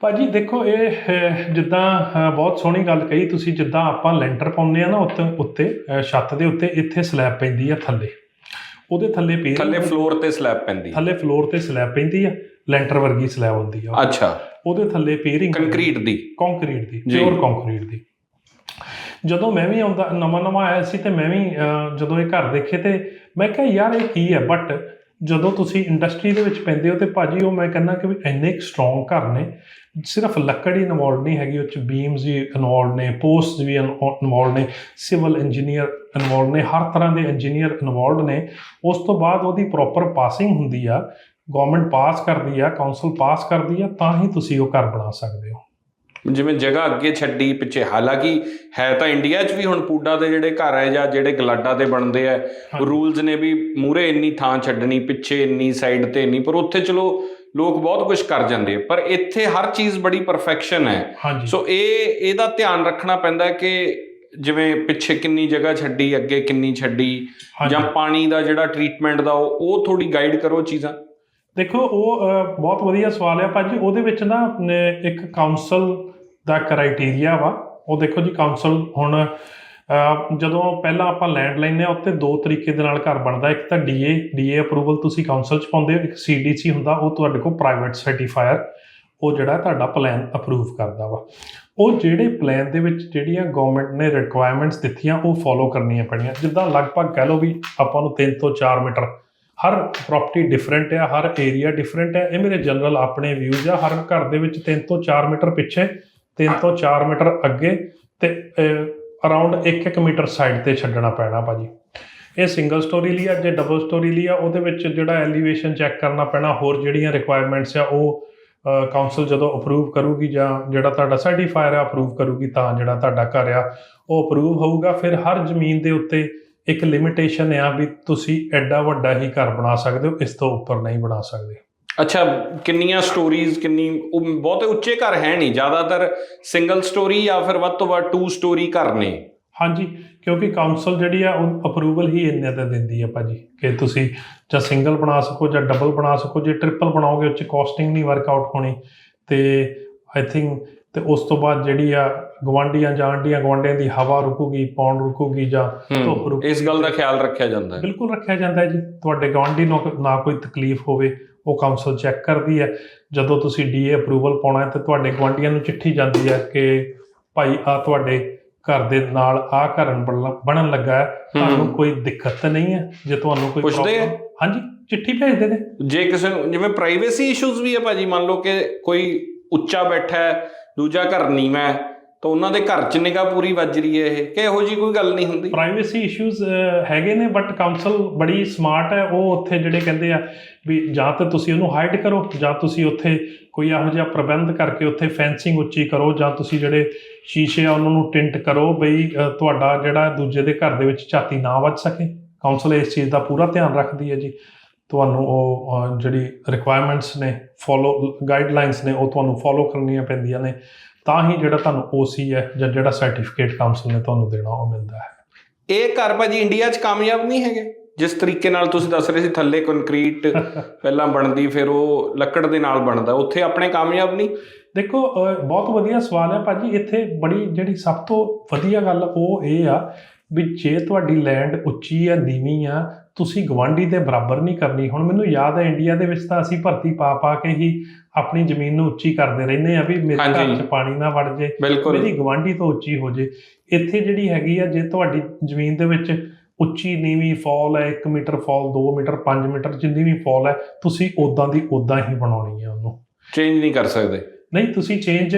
ਭਾਜੀ ਦੇਖੋ ਇਹ ਜਿੱਦਾਂ ਬਹੁਤ ਸੋਹਣੀ ਗੱਲ ਕਹੀ ਤੁਸੀਂ ਜਿੱਦਾਂ ਆਪਾਂ ਲੈਂਟਰ ਪਾਉਂਦੇ ਆ ਨਾ ਉੱਤੇ ਉੱਤੇ ਛੱਤ ਦੇ ਉੱਤੇ ਇੱਥੇ ਸਲੈਬ ਪੈਂਦੀ ਆ ਥੱਲੇ। ਉਹਦੇ ਥੱਲੇ ਪੀ ਥੱਲੇ ਫਲੋਰ ਤੇ ਸਲੈਬ ਪੈਂਦੀ ਥੱਲੇ ਫਲੋਰ ਤੇ ਸਲੈਬ ਪੈਂਦੀ ਆ ਲੈਂਟਰ ਵਰਗੀ ਸਲੈਬ ਹੁੰਦੀ ਆ ਅੱਛਾ। ਉਹਦੇ ਥੱਲੇ ਪੇਰਿੰਗ ਕੰਕਰੀਟ ਦੀ। ਕੰਕਰੀਟ ਦੀ। ਪਿਓਰ ਕੰਕਰੀਟ ਦੀ। ਜਦੋਂ ਮੈਂ ਵੀ ਆਉਂਦਾ ਨਵਾਂ ਨਵਾਂ ਆਇਆ ਸੀ ਤੇ ਮੈਂ ਵੀ ਜਦੋਂ ਇਹ ਘਰ ਦੇਖੇ ਤੇ ਮੈਂ ਕਿਹਾ ਯਾਰ ਇਹ ਕੀ ਹੈ? ਬਟ ਜਦੋਂ ਤੁਸੀਂ ਇੰਡਸਟਰੀ ਦੇ ਵਿੱਚ ਪੈਂਦੇ ਹੋ ਤੇ ਭਾਜੀ ਉਹ ਮੈਂ ਕਹਿੰਦਾ ਕਿ ਵੀ ਇੰਨੇ ਇੱਕ ਸਟਰੋਂਗ ਘਰ ਨੇ, ਸਿਰਫ ਲੱਕੜ ਹੀ ਇਨਵੋਲਡ ਨਹੀਂ ਹੈਗੀ, ਉਹ ਚ ਬੀਮਸ ਵੀ ਇਨਵੋਲਡ ਨੇ ਪੋਸਟ ਵੀ ਇਨਵੋਲਡ ਨੇ ਸਿਵਲ ਇੰਜੀਨੀਅਰ ਇਨਵੋਲਡ ਨੇ, ਹਰ ਤਰ੍ਹਾਂ ਦੇ ਇੰਜੀਨੀਅਰ ਇਨਵੋਲਡ ਨੇ। ਉਸ ਤੋਂ ਬਾਅਦ ਉਹਦੀ ਪ੍ਰੋਪਰ ਪਾਸਿੰਗ ਹੁੰਦੀ ਆ ਗਵਰਨਮੈਂਟ ਪਾਸ ਕਰਦੀ ਆ ਕਾਉਂਸਲ ਪਾਸ ਕਰਦੀ ਆ, ਤਾਂ ਹੀ ਤੁਸੀਂ ਉਹ ਘਰ ਬਣਾ ਸਕਦੇ ਹੋ। ਜਿਵੇਂ ਜਗ੍ਹਾ ਅੱਗੇ ਛੱਡੀ ਪਿੱਛੇ ਹਾਲਾਂਕਿ ਹੈ ਤਾਂ ਇੰਡੀਆ 'ਚ ਵੀ ਹੁਣ ਪੂਡਾ ਦੇ ਜਿਹੜੇ ਘਰ ਹੈ ਜਾਂ ਜਿਹੜੇ ਗਲਾਡਾ ਦੇ ਬਣਦੇ ਆ। ਰੂਲਸ ਨੇ ਵੀ ਮੂਰੇ ਇੰਨੀ ਥਾਂ ਛੱਡਣੀ ਪਿੱਛੇ ਇੰਨੀ ਸਾਈਡ ਤੇ ਇੰਨੀ ਪਰ ਉੱਥੇ ਚਲੋ ਲੋਕ ਬਹੁਤ ਕੁਝ ਕਰ ਜਾਂਦੇ ਪਰ ਇੱਥੇ ਹਰ ਚੀਜ਼ ਬੜੀ ਪਰਫੈਕਸ਼ਨ ਹੈ ਸੋ ਇਹ ਇਹਦਾ ਧਿਆਨ ਰੱਖਣਾ ਪੈਂਦਾ ਕਿ ਜਿਵੇਂ ਪਿੱਛੇ ਕਿੰਨੀ ਜਗ੍ਹਾ ਛੱਡੀ ਅੱਗੇ ਕਿੰਨੀ ਛੱਡੀ। ਜਾਂ ਪਾਣੀ ਦਾ ਜਿਹੜਾ ਟ੍ਰੀਟਮੈਂਟ ਦਾ ਉਹ ਉਹ ਥੋੜੀ ਗਾਈਡ ਕਰੋ ਚੀਜ਼ਾਂ ਦੇਖੋ ਉਹ ਬਹੁਤ ਵਧੀਆ ਸਵਾਲ ਹੈ ਭਾਜੀ ਉਹਦੇ ਵਿੱਚ ਨਾ ਇੱਕ ਕਾਉਂਸਲ ਦਾ ਕ੍ਰਾਈਟੇਰੀਆ ਵਾ, ਉਹ ਦੇਖੋ ਜੀ ਕਾਉਂਸਲ ਹੁਣ ਜਦੋਂ ਪਹਿਲਾਂ ਆਪਾਂ ਲੈਂਡ ਲੈਂਦੇ ਆ ਉੱਤੇ ਦੋ ਤਰੀਕੇ ਦੇ ਨਾਲ ਘਰ ਬਣਦਾ। ਇੱਕ ਤਾਂ ਡੀਏ ਡੀਏ ਅਪਰੂਵਲ ਤੁਸੀਂ ਕਾਉਂਸਲ ਚ ਪਾਉਂਦੇ ਹੋ, ਇੱਕ ਸੀਡੀਸੀ ਹੁੰਦਾ, ਉਹ ਤੁਹਾਡੇ ਕੋਲ ਪ੍ਰਾਈਵੇਟ ਸਰਟੀਫਾਇਰ ਉਹ ਜਿਹੜਾ ਤੁਹਾਡਾ ਪਲਾਨ ਅਪਰੂਵ ਕਰਦਾ ਵਾ। ਉਹ ਜਿਹੜੇ ਪਲਾਨ ਦੇ ਵਿੱਚ ਜਿਹੜੀਆਂ ਗਵਰਨਮੈਂਟ ਨੇ ਰਿਕੁਆਇਰਮੈਂਟਸ ਦਿੱਤੀਆਂ, ਉਹ ਫੋਲੋ ਕਰਨੀਆਂ ਪੈਣੀਆਂ। ਜਿੱਦਾਂ ਲਗਭਗ ਕਹਿ ਲਓ ਵੀ ਆਪਾਂ ਨੂੰ 3 ਤੋਂ 4 ਮੀਟਰ, ਹਰ ਪ੍ਰਾਪਰਟੀ ਡਿਫਰੈਂਟ ਹੈ ਹਰ ਏਰੀਆ ਡਿਫਰੈਂਟ ਹੈ ਇਹ ਮੇਰੇ ਜਨਰਲ ਆਪਣੇ ਵਿਊਜ਼ ਆ, ਹਰ ਘਰ ਦੇ ਵਿੱਚ 3 ਤੋਂ 4 ਮੀਟਰ ਪਿੱਛੇ 3 ਤੋਂ 4 ਮੀਟਰ ਅੱਗੇ ਤੇ ਅਰਾਊਂਡ 1-1 ਮੀਟਰ ਸਾਈਡ ਤੇ ਛੱਡਣਾ ਪੈਣਾ ਭਾਜੀ। ਇਹ ਸਿੰਗਲ ਸਟੋਰੀ ਲਈ ਆ, ਜੇ ਡਬਲ ਸਟੋਰੀ ਲਈ ਆ, ਉਹਦੇ ਵਿੱਚ ਜਿਹੜਾ ਐਲੀਵੇਸ਼ਨ ਚੈੱਕ ਕਰਨਾ ਪੈਣਾ, ਹੋਰ ਜਿਹੜੀਆਂ ਰਿਕੁਆਇਰਮੈਂਟਸ ਆ, ਉਹ ਕਾਉਂਸਲ ਜਦੋਂ ਅਪਰੂਵ ਕਰੂਗੀ ਜਾਂ ਜਿਹੜਾ ਤੁਹਾਡਾ ਸਰਟੀਫਾਇਰ ਆ ਅਪਰੂਵ ਕਰੂਗੀ, ਤਾਂ ਜਿਹੜਾ ਤੁਹਾਡਾ ਘਰ ਆ, ਉਹ ਅਪਰੂਵ ਹੋਊਗਾ। ਫਿਰ ਹਰ ਜ਼ਮੀਨ ਦੇ ਉੱਤੇ ਇੱਕ ਲਿਮਿਟੇਸ਼ਨ ਆ ਵੀ ਤੁਸੀਂ ਐਡਾ ਵੱਡਾ ਹੀ ਘਰ ਬਣਾ ਸਕਦੇ ਹੋ, ਇਸ ਤੋਂ ਉੱਪਰ ਨਹੀਂ ਬਣਾ ਸਕਦੇ। ਅੱਛਾ ਕਿੰਨੀਆਂ ਸਟੋਰੀਜ਼ ਕਿੰਨੀ ਉਹ ਬਹੁਤੇ ਉੱਚੇ ਘਰ ਹੈ ਨਹੀਂ ਜ਼ਿਆਦਾਤਰ ਸਿੰਗਲ ਸਟੋਰੀ ਜਾਂ ਫਿਰ ਵੱਧ ਤੋਂ ਵੱਧ ਟੂ ਸਟੋਰੀ ਘਰ ਨੇ। ਹਾਂਜੀ ਕਿਉਂਕਿ ਕਾਉਂਸਲ ਜਿਹੜੀ ਆ ਉਹ ਅਪਰੂਵਲ ਹੀ ਇੰਨੇ ਤੇ ਦਿੰਦੀ ਆ ਭਾਜੀ ਕਿ ਤੁਸੀਂ ਜਾਂ ਸਿੰਗਲ ਬਣਾ ਸਕੋ ਜਾਂ ਡਬਲ ਬਣਾ ਸਕੋ ਜੇ ਟ੍ਰਿਪਲ ਬਣਾਓਗੇ ਉੱਚ ਕਾਸਟਿੰਗ ਨਹੀਂ ਵਰਕਆਊਟ ਹੋਣੀ। ਤੇ ਆਈ ਥਿੰਕ ਤੇ ਉਸ ਤੋਂ ਬਾਅਦ ਜਿਹੜੀ ਆ ਗਵਾਂਡੀਆਂ ਜਾਂ ਆਂਡੀਆਂ ਗਵਾਂਡੀਆਂ ਦੀ ਹਵਾ ਰੁਕੂਗੀ ਪੌਣ ਰੁਕੂਗੀ ਜਾਂ ਧੁੱਪ ਰੁਕੂਗੀ। ਇਸ ਗੱਲ ਦਾ ਖਿਆਲ ਰੱਖਿਆ ਜਾਂਦਾ ਹੈ। ਬਿਲਕੁਲ ਰੱਖਿਆ ਜਾਂਦਾ ਹੈ ਜੀ। ਤੁਹਾਡੇ ਗਵਾਂਢੀ ਨੂੰ ਨਾ ਕੋਈ ਤਕਲੀਫ ਹੋਵੇ ਉਹ ਕਾਉਂਸਲ ਚੈੱਕ ਕਰਦੀ ਹੈ। ਜਦੋਂ ਤੁਸੀਂ ਡੀਏ ਅਪਰੂਵਲ ਪਾਉਣਾ ਹੈ ਤੇ ਤੁਹਾਡੇ ਗਵਾਂਢੀਆਂ ਨੂੰ ਚਿੱਠੀ ਜਾਂਦੀ ਹੈ ਕਿ ਭਾਈ ਆ ਤੁਹਾਡੇ ਘਰ ਦੇ ਨਾਲ ਆ ਘਰ ਬਣਨ- ਲੱਗਾ ਹੈ। ਤੁਹਾਨੂੰ ਕੋਈ ਦਿੱਕਤ ਨਹੀਂ ਹੈ। ਜੇ ਤੁਹਾਨੂੰ ਕੋਈ ਪੁੱਛਦੇ problem- ਹਾਂਜੀ ਚਿੱਠੀ ਭੇਜਦੇ ਨੇ। ਜੇ ਕਿਸੇ ਨੂੰ ਜਿਵੇਂ ਪ੍ਰਾਈਵੇਸੀ ਇਸ਼ੂਜ਼ ਵੀ ਹੈ ਭਾਜੀ ਮੰਨ ਲਓ ਕਿ ਕੋਈ ਉੱਚਾ ਬੈਠਾ ਹੈ ਦੂਜਾ ਘਰ ਨੀਵਾਂ ਹੈ ਤਾਂ ਉਹਨਾਂ ਦੇ ਘਰ 'ਚ ਨਿਗਾ ਪੂਰੀ ਵੱਜ ਰਹੀ ਹੈ ਇਹ, ਕਿ ਇਹੋ ਜੀ ਕੋਈ ਗੱਲ ਨਹੀਂ ਹੁੰਦੀ? ਪ੍ਰਾਈਵੇਸੀ ਇਸ਼ੂਜ਼ ਹੈਗੇ ਨੇ ਬਟ ਕਾਉਂਸਲ ਬੜੀ ਸਮਾਰਟ ਹੈ। ਉਹ ਉੱਥੇ ਜਿਹੜੇ ਕਹਿੰਦੇ ਆ ਵੀ ਜਾਂ ਤਾਂ ਤੁਸੀਂ ਉਹਨੂੰ ਹਾਈਡ ਕਰੋ, ਜਾਂ ਤੁਸੀਂ ਉੱਥੇ ਕੋਈ ਇਹੋ ਜਿਹਾ ਪ੍ਰਬੰਧ ਕਰਕੇ ਉੱਥੇ ਫੈਂਸਿੰਗ ਉੱਚੀ ਕਰੋ, ਜਾਂ ਤੁਸੀਂ ਜਿਹੜੇ ਸ਼ੀਸ਼ੇ ਆ ਉਹਨਾਂ ਨੂੰ ਟਿੰਟ ਕਰੋ ਬਈ ਤੁਹਾਡਾ ਜਿਹੜਾ ਦੂਜੇ ਦੇ ਘਰ ਦੇ ਵਿੱਚ ਝਾਤੀ ਨਾ ਵੱਜ ਸਕੇ। ਕਾਉਂਸਲ ਇਸ ਚੀਜ਼ ਦਾ ਪੂਰਾ ਧਿਆਨ ਰੱਖਦੀ ਹੈ ਜੀ। ਤੁਹਾਨੂੰ ਉਹ ਜਿਹੜੀ ਰਿਕੁਆਇਰਮੈਂਟਸ ਨੇ ਫੋਲੋ ਗਾਈਡਲਾਈਨਸ ਨੇ, ਉਹ ਤੁਹਾਨੂੰ ਫੋਲੋ ਕਰਨੀਆਂ ਪੈਂਦੀਆਂ ਨੇ। ਤਾਂ ਹੀ ਜਿਹੜਾ ਤੁਹਾਨੂੰ OC ਹੈ ਜਾਂ ਜਿਹੜਾ ਸਰਟੀਫਿਕੇਟ ਕਾਉਂਸਲ ਨੇ ਤੁਹਾਨੂੰ ਦੇਣਾ ਉਹ ਮਿਲਦਾ ਹੈ। ਇਹ ਘਰ ਭਾਜੀ ਇੰਡੀਆ 'ਚ ਕਾਮਯਾਬ ਨਹੀਂ ਹੈਗੇ। ਜਿਸ ਤਰੀਕੇ ਨਾਲ ਤੁਸੀਂ ਦੱਸ ਰਹੇ ਸੀ ਥੱਲੇ ਕੰਕਰੀਟ ਪਹਿਲਾਂ ਬਣਦੀ ਫਿਰ ਉਹ ਲੱਕੜ ਦੇ ਨਾਲ ਬਣਦਾ ਉੱਥੇ ਆਪਣੇ ਕਾਮਯਾਬ ਨਹੀਂ। ਦੇਖੋ ਬਹੁਤ ਵਧੀਆ ਸਵਾਲ ਹੈ ਭਾਜੀ। ਇੱਥੇ ਬੜੀ ਜਿਹੜੀ ਸਭ ਤੋਂ ਵਧੀਆ ਗੱਲ ਉਹ ਇਹ ਆ ਵੀ ਜੇ ਤੁਹਾਡੀ ਲੈਂਡ ਉੱਚੀ ਆ ਨੀਵੀਂ ਆ ਤੁਸੀਂ ਗਵਾਂਢੀ ਦੇ ਬਰਾਬਰ ਨਹੀਂ ਕਰਨੀ। ਹੁਣ ਮੈਨੂੰ ਯਾਦ ਹੈ ਇੰਡੀਆ ਦੇ ਵਿੱਚ ਤਾਂ ਅਸੀਂ ਭਰਤੀ ਪਾ ਪਾ ਕੇ ਹੀ ਆਪਣੀ ਜ਼ਮੀਨ ਨੂੰ ਉੱਚੀ ਕਰਦੇ ਰਹਿੰਦੇ ਆ ਵੀ ਮੇਰੇ। ਘਰ 'ਚ ਪਾਣੀ ਨਾ ਵੜ ਜੇ ਮੇਰੀ ਗਵਾਂਢੀ ਤੋਂ ਉੱਚੀ ਹੋ ਜੇ। ਇੱਥੇ ਜਿਹੜੀ ਹੈਗੀ ਆ ਜੇ ਤੁਹਾਡੀ ਜ਼ਮੀਨ ਦੇ ਵਿੱਚ ਉੱਚੀ ਨੀਵੀਂ ਫਾਲ ਹੈ 1 ਮੀਟਰ ਫਾਲ 2 ਮੀਟਰ 5 ਮੀਟਰ ਜਿੰਨੀ ਵੀ ਫਾਲ ਹੈ ਤੁਸੀਂ ਉਦਾਂ ਦੀ ਉਦਾਂ ਹੀ ਬਣਾਉਣੀ ਹੈ ਉਹਨੂੰ। ਚੇਂਜ ਨਹੀਂ ਕਰ ਸਕਦੇ। ਨਹੀਂ ਤੁਸੀਂ ਚੇਂਜ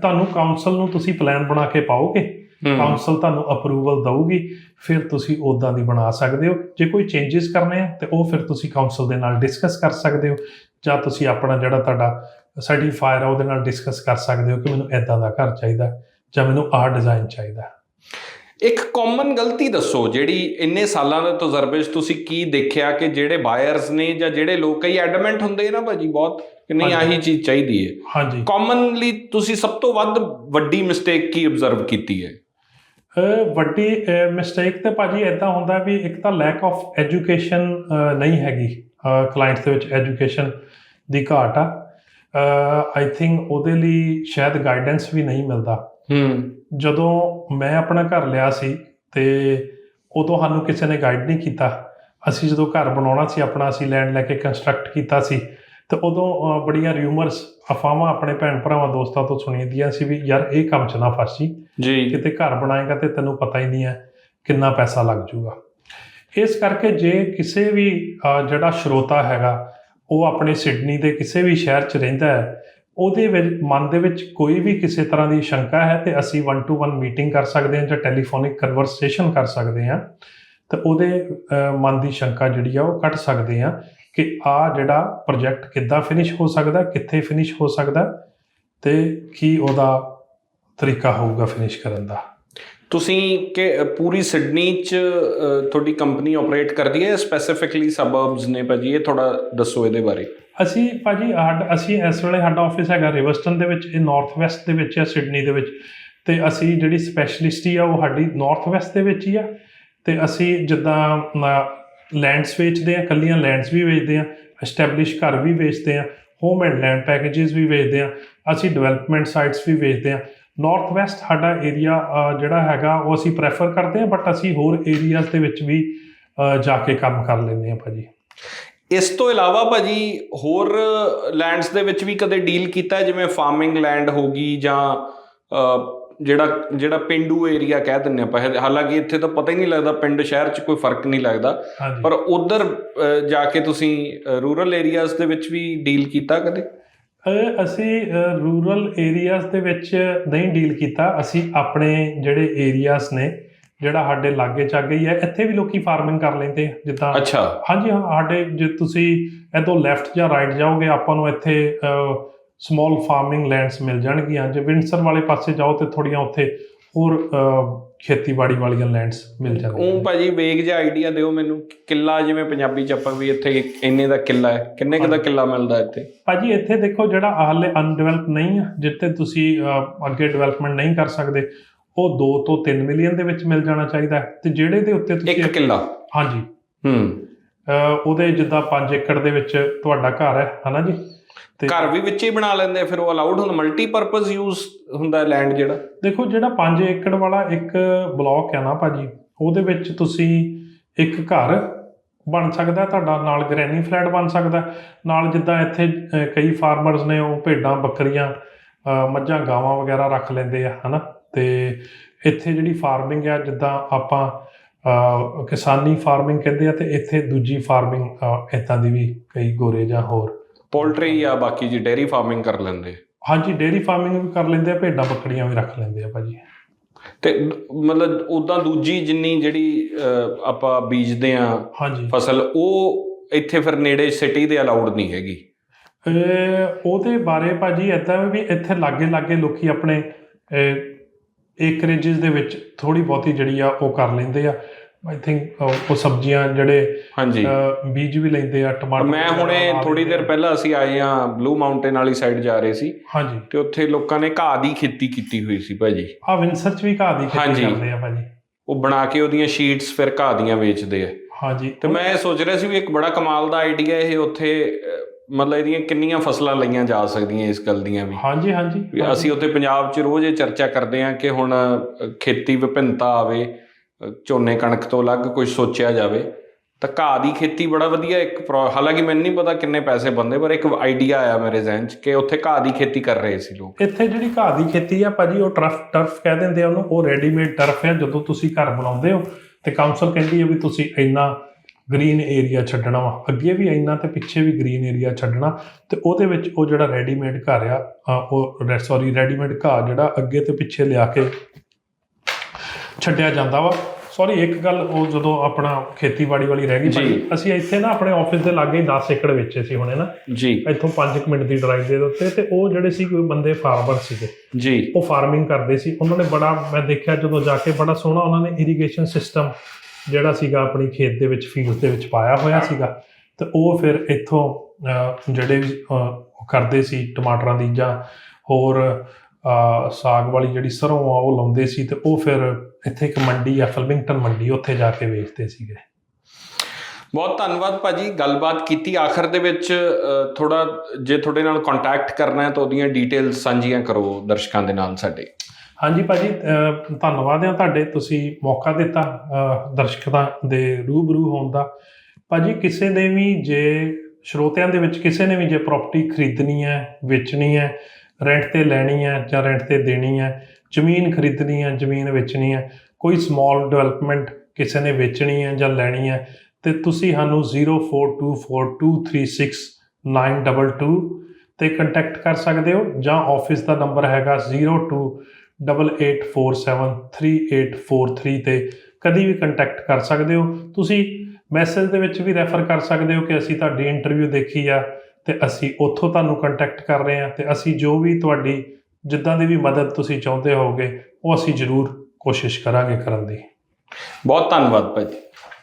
ਤੁਹਾਨੂੰ ਕਾਉਂਸਲ ਨੂੰ ਤੁਸੀਂ ਪਲਾਨ ਬਣਾ ਕੇ ਪਾਓਗੇ? ਕਾਉਂਸਲ ਤੁਹਾਨੂੰ ਅਪਰੂਵਲ ਦਊਗੀ ਫਿਰ ਤੁਸੀਂ ਉਦਾਂ ਦੀ ਬਣਾ ਸਕਦੇ ਹੋ। ਜੇ ਕੋਈ ਚੇਂਜਸ ਕਰਨੇ ਆ ਤੇ ਉਹ ਫਿਰ ਤੁਸੀਂ ਕਾਉਂਸਲ ਦੇ ਨਾਲ ਡਿਸਕਸ ਕਰ ਸਕਦੇ ਹੋ ਜਾਂ ਤੁਸੀਂ ਆਪਣਾ ਜਿਹੜਾ ਤੁਹਾਡਾ ਸਰਟੀਫਾਇਰ ਆ ਉਹਦੇ ਨਾਲ ਡਿਸਕਸ ਕਰ ਸਕਦੇ ਹੋ ਕਿ ਮੈਨੂੰ ਇਦਾਂ ਦਾ ਘਰ ਚਾਹੀਦਾ ਜਾਂ ਮੈਨੂੰ ਆਹ ਡਿਜ਼ਾਈਨ ਚਾਹੀਦਾ। ਇੱਕ ਕਾਮਨ ਗਲਤੀ ਦੱਸੋ ਜਿਹੜੀ ਇੰਨੇ ਸਾਲਾਂ ਦੇ ਤਜਰਬੇ 'ਚ ਤੁਸੀਂ ਕੀ ਦੇਖਿਆ ਕਿ ਜਿਹੜੇ ਬਾਇਰਸ ਨੇ ਜਾਂ ਜਿਹੜੇ ਲੋਕ ਕਈ ਐਡਮੈਂਟ ਹੁੰਦੇ ਨਾ ਭਾਜੀ ਬਹੁਤ ਕਿ ਨਹੀਂ। ਆਹੀ ਚੀਜ਼ ਚਾਹੀਦੀ ਹੈ। ਹਾਂਜੀ। ਕਾਮਨਲੀ ਤੁਸੀਂ ਸਭ ਤੋਂ ਵੱਧ ਵੱਡੀ ਮਿਸਟੇਕ ਕੀ ਆਬਜ਼ਰਵ ਕੀਤੀ ਹੈ? ਵੱਡੀ ਮਿਸਟੇਕ ਤੇ ਭਾਜੀ ਇਦਾਂ ਹੁੰਦਾ ਵੀ ਇੱਕ ਤਾਂ ਲੈਕ ਆਫ ਐਜੂਕੇਸ਼ਨ ਨਹੀਂ ਹੈਗੀ ਕਲਾਇੰਟਸ ਦੇ ਵਿੱਚ ਐਜੂਕੇਸ਼ਨ ਦੀ ਘਾਟ ਆ। ਆਈ ਥਿੰਕ ਉਹਦੇ ਲਈ ਸ਼ਾਇਦ ਗਾਈਡੈਂਸ ਵੀ ਨਹੀਂ ਮਿਲਦਾ। ਹੂੰ। ਜਦੋਂ ਮੈਂ ਆਪਣਾ ਘਰ ਲਿਆ ਸੀ ਤੇ ਉਦੋਂ ਸਾਨੂੰ ਕਿਸੇ ਨੇ ਗਾਈਡ ਨਹੀਂ ਕੀਤਾ। ਅਸੀਂ ਜਦੋਂ ਘਰ ਬਣਾਉਣਾ ਸੀ ਆਪਣਾ ਅਸੀਂ ਲੈਂਡ ਲੈ ਕੇ ਕੰਸਟਰਕਟ ਕੀਤਾ ਸੀ ਤੇ ਉਦੋਂ ਬੜੀਆਂ ਰਿਊਮਰਸ ਅਫਵਾਹਾਂ ਆਪਣੇ ਭੈਣ ਭਰਾਵਾਂ ਦੋਸਤਾਂ ਤੋਂ ਸੁਣੀਦੀਆਂ ਸੀ ਵੀ ਯਾਰ ਇਹ ਕੰਮ 'ਚ ਨਾ ਫਸ ਜੀ। ਕਿਤੇ ਘਰ ਬਣਾਏਗਾ ਤੇ ਤੈਨੂੰ ਪਤਾ ਹੀ ਨਹੀਂ ਹੈ ਕਿੰਨਾ ਪੈਸਾ ਲੱਗ ਜਾਊਗਾ ਇਸ ਕਰਕੇ ਜੇ ਕਿਸੇ ਵੀ ਜਿਹੜਾ ਸਰੋਤਾ ਹੈਗਾ ਉਹ ਆਪਣੇ ਸਿਡਨੀ ਦੇ ਕਿਸੇ ਵੀ ਸ਼ਹਿਰ 'ਚ ਰਹਿੰਦਾ ਹੈ ਉਹਦੇ ਵਿੱਚ ਮਨ ਦੇ ਵਿੱਚ ਕੋਈ ਵੀ ਕਿਸੇ ਤਰ੍ਹਾਂ ਦੀ ਸ਼ੰਕਾ ਹੈ ਤੇ ਅਸੀਂ 1 ਟੂ 1 ਮੀਟਿੰਗ ਕਰ ਸਕਦੇ ਹਾਂ ਜਾਂ ਟੈਲੀਫੋਨਿਕ ਕਨਵਰਸੇਸ਼ਨ ਕਰ ਸਕਦੇ ਹਾਂ ਤੇ ਉਹਦੇ ਮਨ ਦੀ ਸ਼ੰਕਾ ਜਿਹੜੀ ਆ ਉਹ ਕੱਢ ਸਕਦੇ ਹਾਂ। ਕਿ ਆ ਜਿਹੜਾ ਪ੍ਰੋਜੈਕਟ ਕਿੱਦਾਂ ਫਿਨਿਸ਼ ਹੋ ਸਕਦਾ ਕਿੱਥੇ ਫਿਨਿਸ਼ ਹੋ ਸਕਦਾ ਤੇ ਕੀ ਉਹਦਾ ਤਰੀਕਾ ਹੋਊਗਾ ਫਿਨਿਸ਼ ਕਰਨ ਦਾ। ਤੁਸੀਂ ਕਿ ਪੂਰੀ ਸਿਡਨੀ 'ਚ ਤੁਹਾਡੀ ਕੰਪਨੀ ਆਪਰੇਟ ਕਰਦੀ ਹੈ ਸਪੈਸੀਫਿਕਲੀ ਸਬਰਬਸ ਨੇ ਭਾਜੀ? ਇਹ ਥੋੜਾ ਦੱਸੋ ਇਹਦੇ ਬਾਰੇ। ਅਸੀਂ ਭਾਜੀ ਅਸੀਂ ਇਸ ਵੇਲੇ ਸਾਡਾ ਆਫਿਸ ਹੈਗਾ ਰਿਵਰਸਟਨ ਦੇ ਵਿੱਚ ਇਹ ਨਾਰਥ ਵੈਸਟ ਦੇ ਵਿੱਚ ਹੈ ਸਿਡਨੀ ਦੇ ਵਿੱਚ। ਤੇ ਅਸੀਂ ਜਿਹੜੀ ਸਪੈਸ਼ਲਿਸਟੀ ਆ ਉਹ ਸਾਡੀ ਨਾਰਥ ਵੈਸਟ ਦੇ ਵਿੱਚ ਹੀ ਆ। ਤੇ ਅਸੀਂ ਜਿੱਦਾਂ ਲੈਂਡਸ ਵੇਚਦੇ ਆ ਕੱਲੀਆਂ ਲੈਂਡਸ ਵੀ ਵੇਚਦੇ ਆ ਐਸਟੈਬਲਿਸ਼ ਘਰ ਵੀ ਵੇਚਦੇ ਆ ਹੋਮ ਐਂਡ ਲੈਂਡ ਪੈਕੇजेस ਵੀ ਵੇਚਦੇ ਆ, ਅਸੀਂ ਡਿਵੈਲਪਮੈਂਟ ਸਾਈਟਸ ਵੀ ਵੇਚਦੇ ਆ। ਨਾਰਥ ਵੈਸਟ ਸਾਡਾ ਏਰੀਆ ਜਿਹੜਾ ਹੈਗਾ, ਉਹ ਅਸੀਂ ਪ੍ਰੈਫਰ ਕਰਦੇ ਆ ਬਟ ਅਸੀਂ ਹੋਰ ਏਰੀਆਜ਼ ਦੇ ਵਿੱਚ ਵੀ ਜਾ ਕੇ ਕੰਮ ਕਰ ਲੈਂਦੇ ਆ ਭਾਜੀ। ਇਸ ਤੋਂ ਇਲਾਵਾ ਭਾਜੀ, ਹੋਰ ਲੈਂਡਸ ਦੇ ਵਿੱਚ ਵੀ ਕਦੇ ਡੀਲ ਕੀਤਾ, ਜਿਵੇਂ ਫਾਰਮਿੰਗ ਲੈਂਡ ਹੋਗੀ ਜਾਂ ਜਿਹੜਾ ਜਿਹੜਾ ਪਿੰਡੂ ਏਰੀਆ ਕਹਿ ਦਿੰਨੇ ਆਪਾਂ ਹਾਲਾਂਕਿ ਇੱਥੇ ਤਾਂ ਪਤਾ ਹੀ ਨਹੀਂ ਲੱਗਦਾ ਪਿੰਡ ਸ਼ਹਿਰ 'ਚ ਕੋਈ ਫ਼ਰਕ ਨਹੀਂ ਲੱਗਦਾ। ਪਰ ਉਧਰ ਜਾ ਕੇ ਤੁਸੀਂ ਰੂਰਲ ਏਰੀਆਜ਼ ਦੇ ਵਿੱਚ ਵੀ ਡੀਲ ਕੀਤਾ ਕਦੇ? ਅਸੀਂ ਰੂਰਲ ਏਰੀਆਜ਼ ਦੇ ਵਿੱਚ ਨਹੀਂ ਡੀਲ ਕੀਤਾ। ਅਸੀਂ ਆਪਣੇ ਜਿਹੜੇ ਏਰੀਆਜ਼ ਨੇ ਜਿਹੜਾ ਸਾਡੇ ਲਾਗੇ ਚਾਗੇ ਹੀ ਹੈ ਇੱਥੇ ਵੀ ਲੋਕੀ ਫਾਰਮਿੰਗ ਕਰ ਲੈਂਦੇ ਜਿੱਦਾਂ ਅੱਛਾ। ਹਾਂਜੀ ਹਾਂ ਸਾਡੇ ਜੇ ਤੁਸੀਂ ਇਦੋਂ ਲੈਫਟ ਜਾਂ ਰਾਈਟ ਜਾਓਗੇ ਆਪਾਂ ਨੂੰ ਇੱਥੇ ਸਮਾਲ ਫਾਰਮਿੰਗ ਲੈਂਡਸ ਮਿਲ ਜਾਣਗੀਆਂ। ਜੇ ਵਿੰਡਸਰ ਵਾਲੇ ਪਾਸੇ ਜਾਓ ਤੇ ਥੋੜੀਆਂ ਉੱਥੇ ਹੋਰ ਖੇਤੀਬਾੜੀ ਵਾਲੀਆਂ ਲੈਂਡਸ ਮਿਲ ਉਹ ਜਾਂਦੀਆਂ ਭਾਜੀ ਵੇਗ ਜਿਹਾ ਆਈਡੀਆ ਦਿਓ ਮੈਨੂੰ ਕਿੱਲਾ ਜਿਵੇਂ ਪੰਜਾਬੀ ਚ ਆਪਾਂ ਵੀ ਇੱਥੇ ਇੰਨੇ ਦਾ ਕਿੱਲਾ ਹੈ। ਕਿੰਨੇ ਕੁ ਦਾ ਕਿੱਲਾ ਮਿਲਦਾ ਇੱਥੇ? ਭਾਜੀ ਇੱਥੇ ਦੇਖੋ ਜਿਹੜਾ ਹਾਲੇ ਅਨਡਿਵੈਲਪ ਨਹੀਂ ਆ ਜਿੱਥੇ ਤੁਸੀਂ ਅੱਗੇ ਡਿਵੈਲਪਮੈਂਟ ਨਹੀਂ ਕਰ ਸਕਦੇ ਉਹ 2 ਤੋਂ 3 ਮਿਲੀਅਨ ਦੇ ਵਿੱਚ ਮਿਲ ਜਾਣਾ ਚਾਹੀਦਾ ਹੈ। ਤੇ ਜਿਹੜੇ ਦੇ ਉੱਤੇ ਤੁਸੀਂ ਇੱਕ ਕਿੱਲਾ? ਹਾਂਜੀ। ਹੂੰ। ਉਹਦੇ ਜਿੱਦਾਂ 5 ਏਕੜ ਦੇ ਵਿੱਚ ਤੁਹਾਡਾ ਘਰ ਹੈ ਹਨਾ ਜੀ? ਘਰ ਵੀ ਵਿੱਚ ਹੀ ਬਣਾ ਲੈਂਦੇ ਫਿਰ ਉਹ ਅਲਾਉਡ ਹੁੰਦਾ ਮਲਟੀਪਰਪਸ ਯੂਜ਼ ਹੁੰਦਾ ਲੈਂਡ ਜਿਹੜਾ। ਦੇਖੋ ਜਿਹੜਾ 5 ਏਕੜ ਵਾਲਾ ਇੱਕ ਬਲਾਕ ਹੈ ਨਾ ਭਾਜੀ ਉਹਦੇ ਵਿੱਚ ਤੁਸੀਂ ਇੱਕ ਘਰ ਬਣ ਸਕਦਾ ਤੁਹਾਡਾ ਨਾਲ ਗ੍ਰੈਨੀ ਫਲੈਟ ਬਣ ਸਕਦਾ। ਨਾਲ ਜਿੱਦਾਂ ਇੱਥੇ ਕਈ ਫਾਰਮਰਸ ਨੇ ਉਹ ਭੇਡਾਂ ਬੱਕਰੀਆਂ ਮੱਝਾਂ ਗਾਵਾਂ ਵਗੈਰਾ ਰੱਖ ਲੈਂਦੇ ਆ ਹਨਾ? ਤੇ ਇੱਥੇ ਜਿਹੜੀ ਫਾਰਮਿੰਗ ਆ ਜਿੱਦਾਂ ਆਪਾਂ ਕਿਸਾਨੀ ਫਾਰਮਿੰਗ ਕਹਿੰਦੇ ਆ ਤੇ ਇੱਥੇ ਦੂਜੀ ਫਾਰਮਿੰਗ ਇਦਾਂ ਦੀ ਵੀ ਕਈ ਗੋਰੇ ਜਾਂ ਹੋਰ ਪੋਲਟਰੀ ਜਾਂ ਬਾਕੀ ਜੀ ਡੇਰੀ ਫਾਰਮਿੰਗ ਕਰ ਲੈਂਦੇ। ਹਾਂਜੀ ਡੇਅਰੀ ਫਾਰਮਿੰਗ ਵੀ ਕਰ ਲੈਂਦੇ ਆ ਭੇਡਾਂ ਬੱਕਰੀਆਂ ਵੀ ਰੱਖ ਲੈਂਦੇ ਆ ਭਾਜੀ। ਤੇ ਮਤਲਬ ਉਦਾਂ ਦੂਜੀ ਜਿੰਨੀ ਜਿਹੜੀ ਆਪਾਂ ਬੀਜਦੇ ਆ ਹਾਂਜੀ। ਫਸਲ ਉਹ ਇੱਥੇ ਫਿਰ ਨੇੜੇ ਸਿਟੀ ਦੇ ਅਲਾਉਡ ਨਹੀਂ ਹੈਗੀ। ਉਹਦੇ ਬਾਰੇ ਭਾਜੀ ਏਦਾਂ ਵੀ ਇੱਥੇ ਲਾਗੇ ਲਾਗੇ ਲੋਕੀ ਆਪਣੇ ਏਕਰੇਜਸ ਦੇ ਵਿੱਚ ਥੋੜੀ ਬਹੁਤੀ ਜਿਹੜੀ ਆ ਉਹ ਕਰ ਲੈਂਦੇ ਆ। ਆਈ ਥਿੰਕ ਉਹ ਸਬਜ਼ੀਆਂ ਜਿਹੜੇ ਹਾਂਜੀ। ਬੀਜ ਵੀ ਲੈਂਦੇ ਆ ਟਮਾਟਰ ਮੈਂ ਹੁਣੇ ਥੋੜੀ ਦੇਰ। ਪਹਿਲਾਂ ਅਸੀਂ ਆਏ ਆ ਬਲੂ ਮਾਊਂਟੇਨ ਵਾਲੀ ਸਾਈਡ ਜਾ ਰਹੇ ਸੀ। ਹਾਂਜੀ। ਤੇ ਉੱਥੇ ਲੋਕਾਂ ਨੇ ਘਾਹ ਦੀ ਖੇਤੀ ਕੀਤੀ ਹੋਈ ਸੀ ਭਾਜੀ। ਆ ਵਿੰਸਰ ਚ ਵੀ ਘਾਹ ਦੀ ਖੇਤੀ। ਕਰਦੇ ਆ ਭਾਜੀ। ਉਹ ਬਣਾ ਕੇ ਉਹਦੀਆਂ ਸ਼ੀਟਸ ਫਿਰ ਘਾਹ ਦੀਆਂ ਵੇਚਦੇ ਆ। ਹਾਂਜੀ। ਤੇ ਮੈਂ ਇਹ ਸੋਚ ਰਿਹਾ ਸੀ ਵੀ ਇੱਕ ਬੜਾ ਕਮਾਲ ਦਾ ਆਈਡੀਆ ਇਹ ਉੱਥੇ ਮਤਲਬ ਇਹਦੀਆਂ ਕਿੰਨੀਆਂ ਫਸਲਾਂ ਲਈਆਂ ਜਾ ਸਕਦੀਆਂ ਇਸ ਗੱਲ ਦੀਆਂ ਵੀ। ਹਾਂਜੀ ਹਾਂਜੀ। ਅਸੀਂ ਉੱਥੇ ਪੰਜਾਬ 'ਚ ਰੋਜ਼ ਇਹ ਚਰਚਾ ਕਰਦੇ ਹਾਂ ਕਿ ਹੁਣ ਖੇਤੀ ਵਿਭਿੰਨਤਾ ਆਵੇ ਝੋਨੇ ਕਣਕ ਤੋਂ ਅਲੱਗ ਕੁਝ ਸੋਚਿਆ ਜਾਵੇ ਤਾਂ ਘਾਹ ਦੀ ਖੇਤੀ ਬੜਾ ਵਧੀਆ ਇੱਕ ਪ੍ਰੋ- ਹਾਲਾਂਕਿ ਮੈਨੂੰ ਨਹੀਂ ਪਤਾ ਕਿੰਨੇ ਪੈਸੇ ਬੰਦੇ ਪਰ ਇੱਕ ਆਈਡੀਆ ਆਇਆ ਮੇਰੇ ਜ਼ਿਹਨ 'ਚ ਕਿ ਉੱਥੇ ਘਾਹ ਦੀ ਖੇਤੀ ਕਰ ਰਹੇ ਸੀ ਲੋਕ। ਇੱਥੇ ਜਿਹੜੀ ਘਾਹ ਦੀ ਖੇਤੀ ਆ ਭਾਜੀ ਉਹ ਟਰਫ ਟਰਫ ਕਹਿ ਦਿੰਦੇ ਆ ਉਹਨੂੰ ਉਹ ਰੈਡੀਮੇਡ ਟਰਫ ਹੈ ਜਦੋਂ ਤੁਸੀਂ ਘਰ ਬਣਾਉਂਦੇ ਹੋ ਤੇ ਕਾਉਂਸਲ ਕਹਿੰਦੀ ਹੈ ਵੀ ਤੁਸੀਂ ਇੰਨਾ ਗ੍ਰੀਨ ਏਰੀਆ ਛੱਡਣਾ ਵਾ। ਅੱਗੇ ਵੀ ਇੰਨਾ ਤੇ ਪਿੱਛੇ ਵੀ ਗ੍ਰੀਨ ਏਰੀਆ ਛੱਡਣਾ ਤੇ ਉਹਦੇ ਵਿੱਚ ਉਹ ਜਿਹੜਾ ਰੈਡੀਮੇਡ ਘਰ ਆ ਅ, ਉਹ ਸੌਰੀ ਰੈਡੀਮੇਡ ਘਾਹ ਜਿਹੜਾ ਅੱਗੇ ਤੇ ਪਿੱਛੇ ਲਿਆ ਕੇ ਛੱਡਿਆ ਜਾਂਦਾ ਵਾ। ਸੌਰੀ ਇੱਕ ਗੱਲ ਉਹ ਜਦੋਂ ਆਪਣਾ ਖੇਤੀਬਾੜੀ ਵਾਲੀ ਰਹਿ ਗਈ ਜੀ। ਅਸੀਂ ਇੱਥੇ ਨਾ ਆਪਣੇ ਆਫਿਸ ਦੇ ਲਾਗੇ ਹੀ 10 ਏਕੜ ਵੇਚੇ ਸੀ ਹੁਣੇ ਨਾ। ਜੀ। ਇੱਥੋਂ 5 ਮਿੰਟ ਦੀ ਡਰਾਈਵ ਦੇ ਉੱਤੇ ਤੇ ਉਹ ਜਿਹੜੇ ਸੀ ਕੋਈ ਬੰਦੇ ਫਾਰਮਰ ਸੀਗੇ ਜੀ। ਉਹ ਫਾਰਮਿੰਗ ਕਰਦੇ ਸੀ। ਉਹਨਾਂ ਨੇ ਬੜਾ ਮੈਂ ਦੇਖਿਆ ਜਦੋਂ ਜਾ ਕੇ ਬੜਾ ਸੋਹਣਾ ਉਹਨਾਂ ਨੇ ਇਰੀਗੇਸ਼ਨ ਸਿਸਟਮ ਜਿਹੜਾ ਸੀਗਾ ਆਪਣੀ ਖੇਤ ਦੇ ਵਿੱਚ ਫੀਲਡ ਦੇ ਵਿੱਚ ਪਾਇਆ ਹੋਇਆ ਸੀਗਾ। ਤੇ ਉਹ ਫਿਰ ਇੱਥੋਂ ਜਿਹੜੇ ਕਰਦੇ ਸੀ ਟਮਾਟਰਾਂ ਦੀ ਜਾਂ ਹੋਰ ਸਾਗ ਵਾਲੀ ਜਿਹੜੀ ਸਰੋਂ ਆ ਉਹ ਲਾਉਂਦੇ ਸੀ ਤੇ ਉਹ ਫਿਰ ਇੱਥੇ ਇੱਕ ਮੰਡੀ ਆ ਫਿਲਮਿੰਗਟਨ ਮੰਡੀ ਉੱਥੇ ਜਾ ਕੇ ਵੇਚਦੇ ਸੀਗੇ। ਬਹੁਤ ਧੰਨਵਾਦ ਭਾਜੀ ਗੱਲਬਾਤ ਕੀਤੀ। ਆਖਰ ਦੇ ਵਿੱਚ ਥੋੜਾ ਜੇ ਤੁਹਾਡੇ ਨਾਲ ਕੰਟੈਕਟ ਕਰਨਾ ਹੈ ਤਾਂ ਉਹਦੀਆਂ ਡਿਟੇਲਸ ਸਾਂਝੀਆਂ ਕਰੋ ਦਰਸ਼ਕਾਂ ਦੇ ਨਾਲ ਸਾਡੇ। ਹਾਂਜੀ ਭਾਜੀ ਧੰਨਵਾਦ ਹੈ ਤੁਹਾਡੇ ਤੁਸੀਂ ਮੌਕਾ ਦਿੱਤਾ ਦਰਸ਼ਕਾਂ ਦੇ ਰੂਬਰੂ ਹੋਣ ਦਾ। ਭਾਜੀ ਕਿਸੇ ਨੇ ਵੀ ਜੇ ਸਰੋਤਿਆਂ ਦੇ ਵਿੱਚ ਕਿਸੇ ਨੇ ਵੀ ਜੇ ਪ੍ਰਾਪਰਟੀ ਖਰੀਦਣੀ ਹੈ ਵੇਚਣੀ ਹੈ ਰੈਂਟ ਤੇ ਲੈਣੀ ਹੈ ਜਾਂ ਰੈਂਟ ਤੇ ਦੇਣੀ ਹੈ ਜ਼ਮੀਨ ਖਰੀਦਣੀ ਹੈ ਜ਼ਮੀਨ ਵੇਚਣੀ ਹੈ ਕੋਈ ਸਮਾਲ ਡਿਵੈਲਪਮੈਂਟ ਕਿਸੇ ਨੇ ਵੇਚਣੀ ਹੈ ਜਾਂ ਲੈਣੀ ਹੈ ਤੇ ਤੁਸੀਂ ਸਾਨੂੰ 0424236922 ਤੇ ਕੰਟੈਕਟ ਕਰ ਸਕਦੇ ਹੋ, ਜਾਂ ਆਫਿਸ ਦਾ ਨੰਬਰ ਹੈਗਾ 02 88473843 ਤੇ ਕਦੀ ਵੀ ਕੰਟੈਕਟ ਕਰ ਸਕਦੇ ਹੋ। ਤੁਸੀਂ ਮੈਸੇਜ ਦੇ ਵਿੱਚ ਵੀ ਰੈਫਰ ਕਰ ਸਕਦੇ ਹੋ ਕਿ ਅਸੀਂ ਤੁਹਾਡੀ ਇੰਟਰਵਿਊ ਦੇਖੀ ਆ ਤੇ ਅਸੀਂ ਉੱਥੋਂ ਤੁਹਾਨੂੰ ਕੰਟੈਕਟ ਕਰ ਰਹੇ ਹਾਂ ਤੇ ਅਸੀਂ ਜੋ ਵੀ ਤੁਹਾਡੀ ਜਿੱਦਾਂ ਦੀ ਵੀ ਮਦਦ ਤੁਸੀਂ ਚਾਹੁੰਦੇ ਹੋਗੇ ਉਹ ਅਸੀਂ ਜ਼ਰੂਰ ਕੋਸ਼ਿਸ਼ ਕਰਾਂਗੇ ਕਰਨ ਦੀ। ਬਹੁਤ ਧੰਨਵਾਦ ਭਾਜੀ।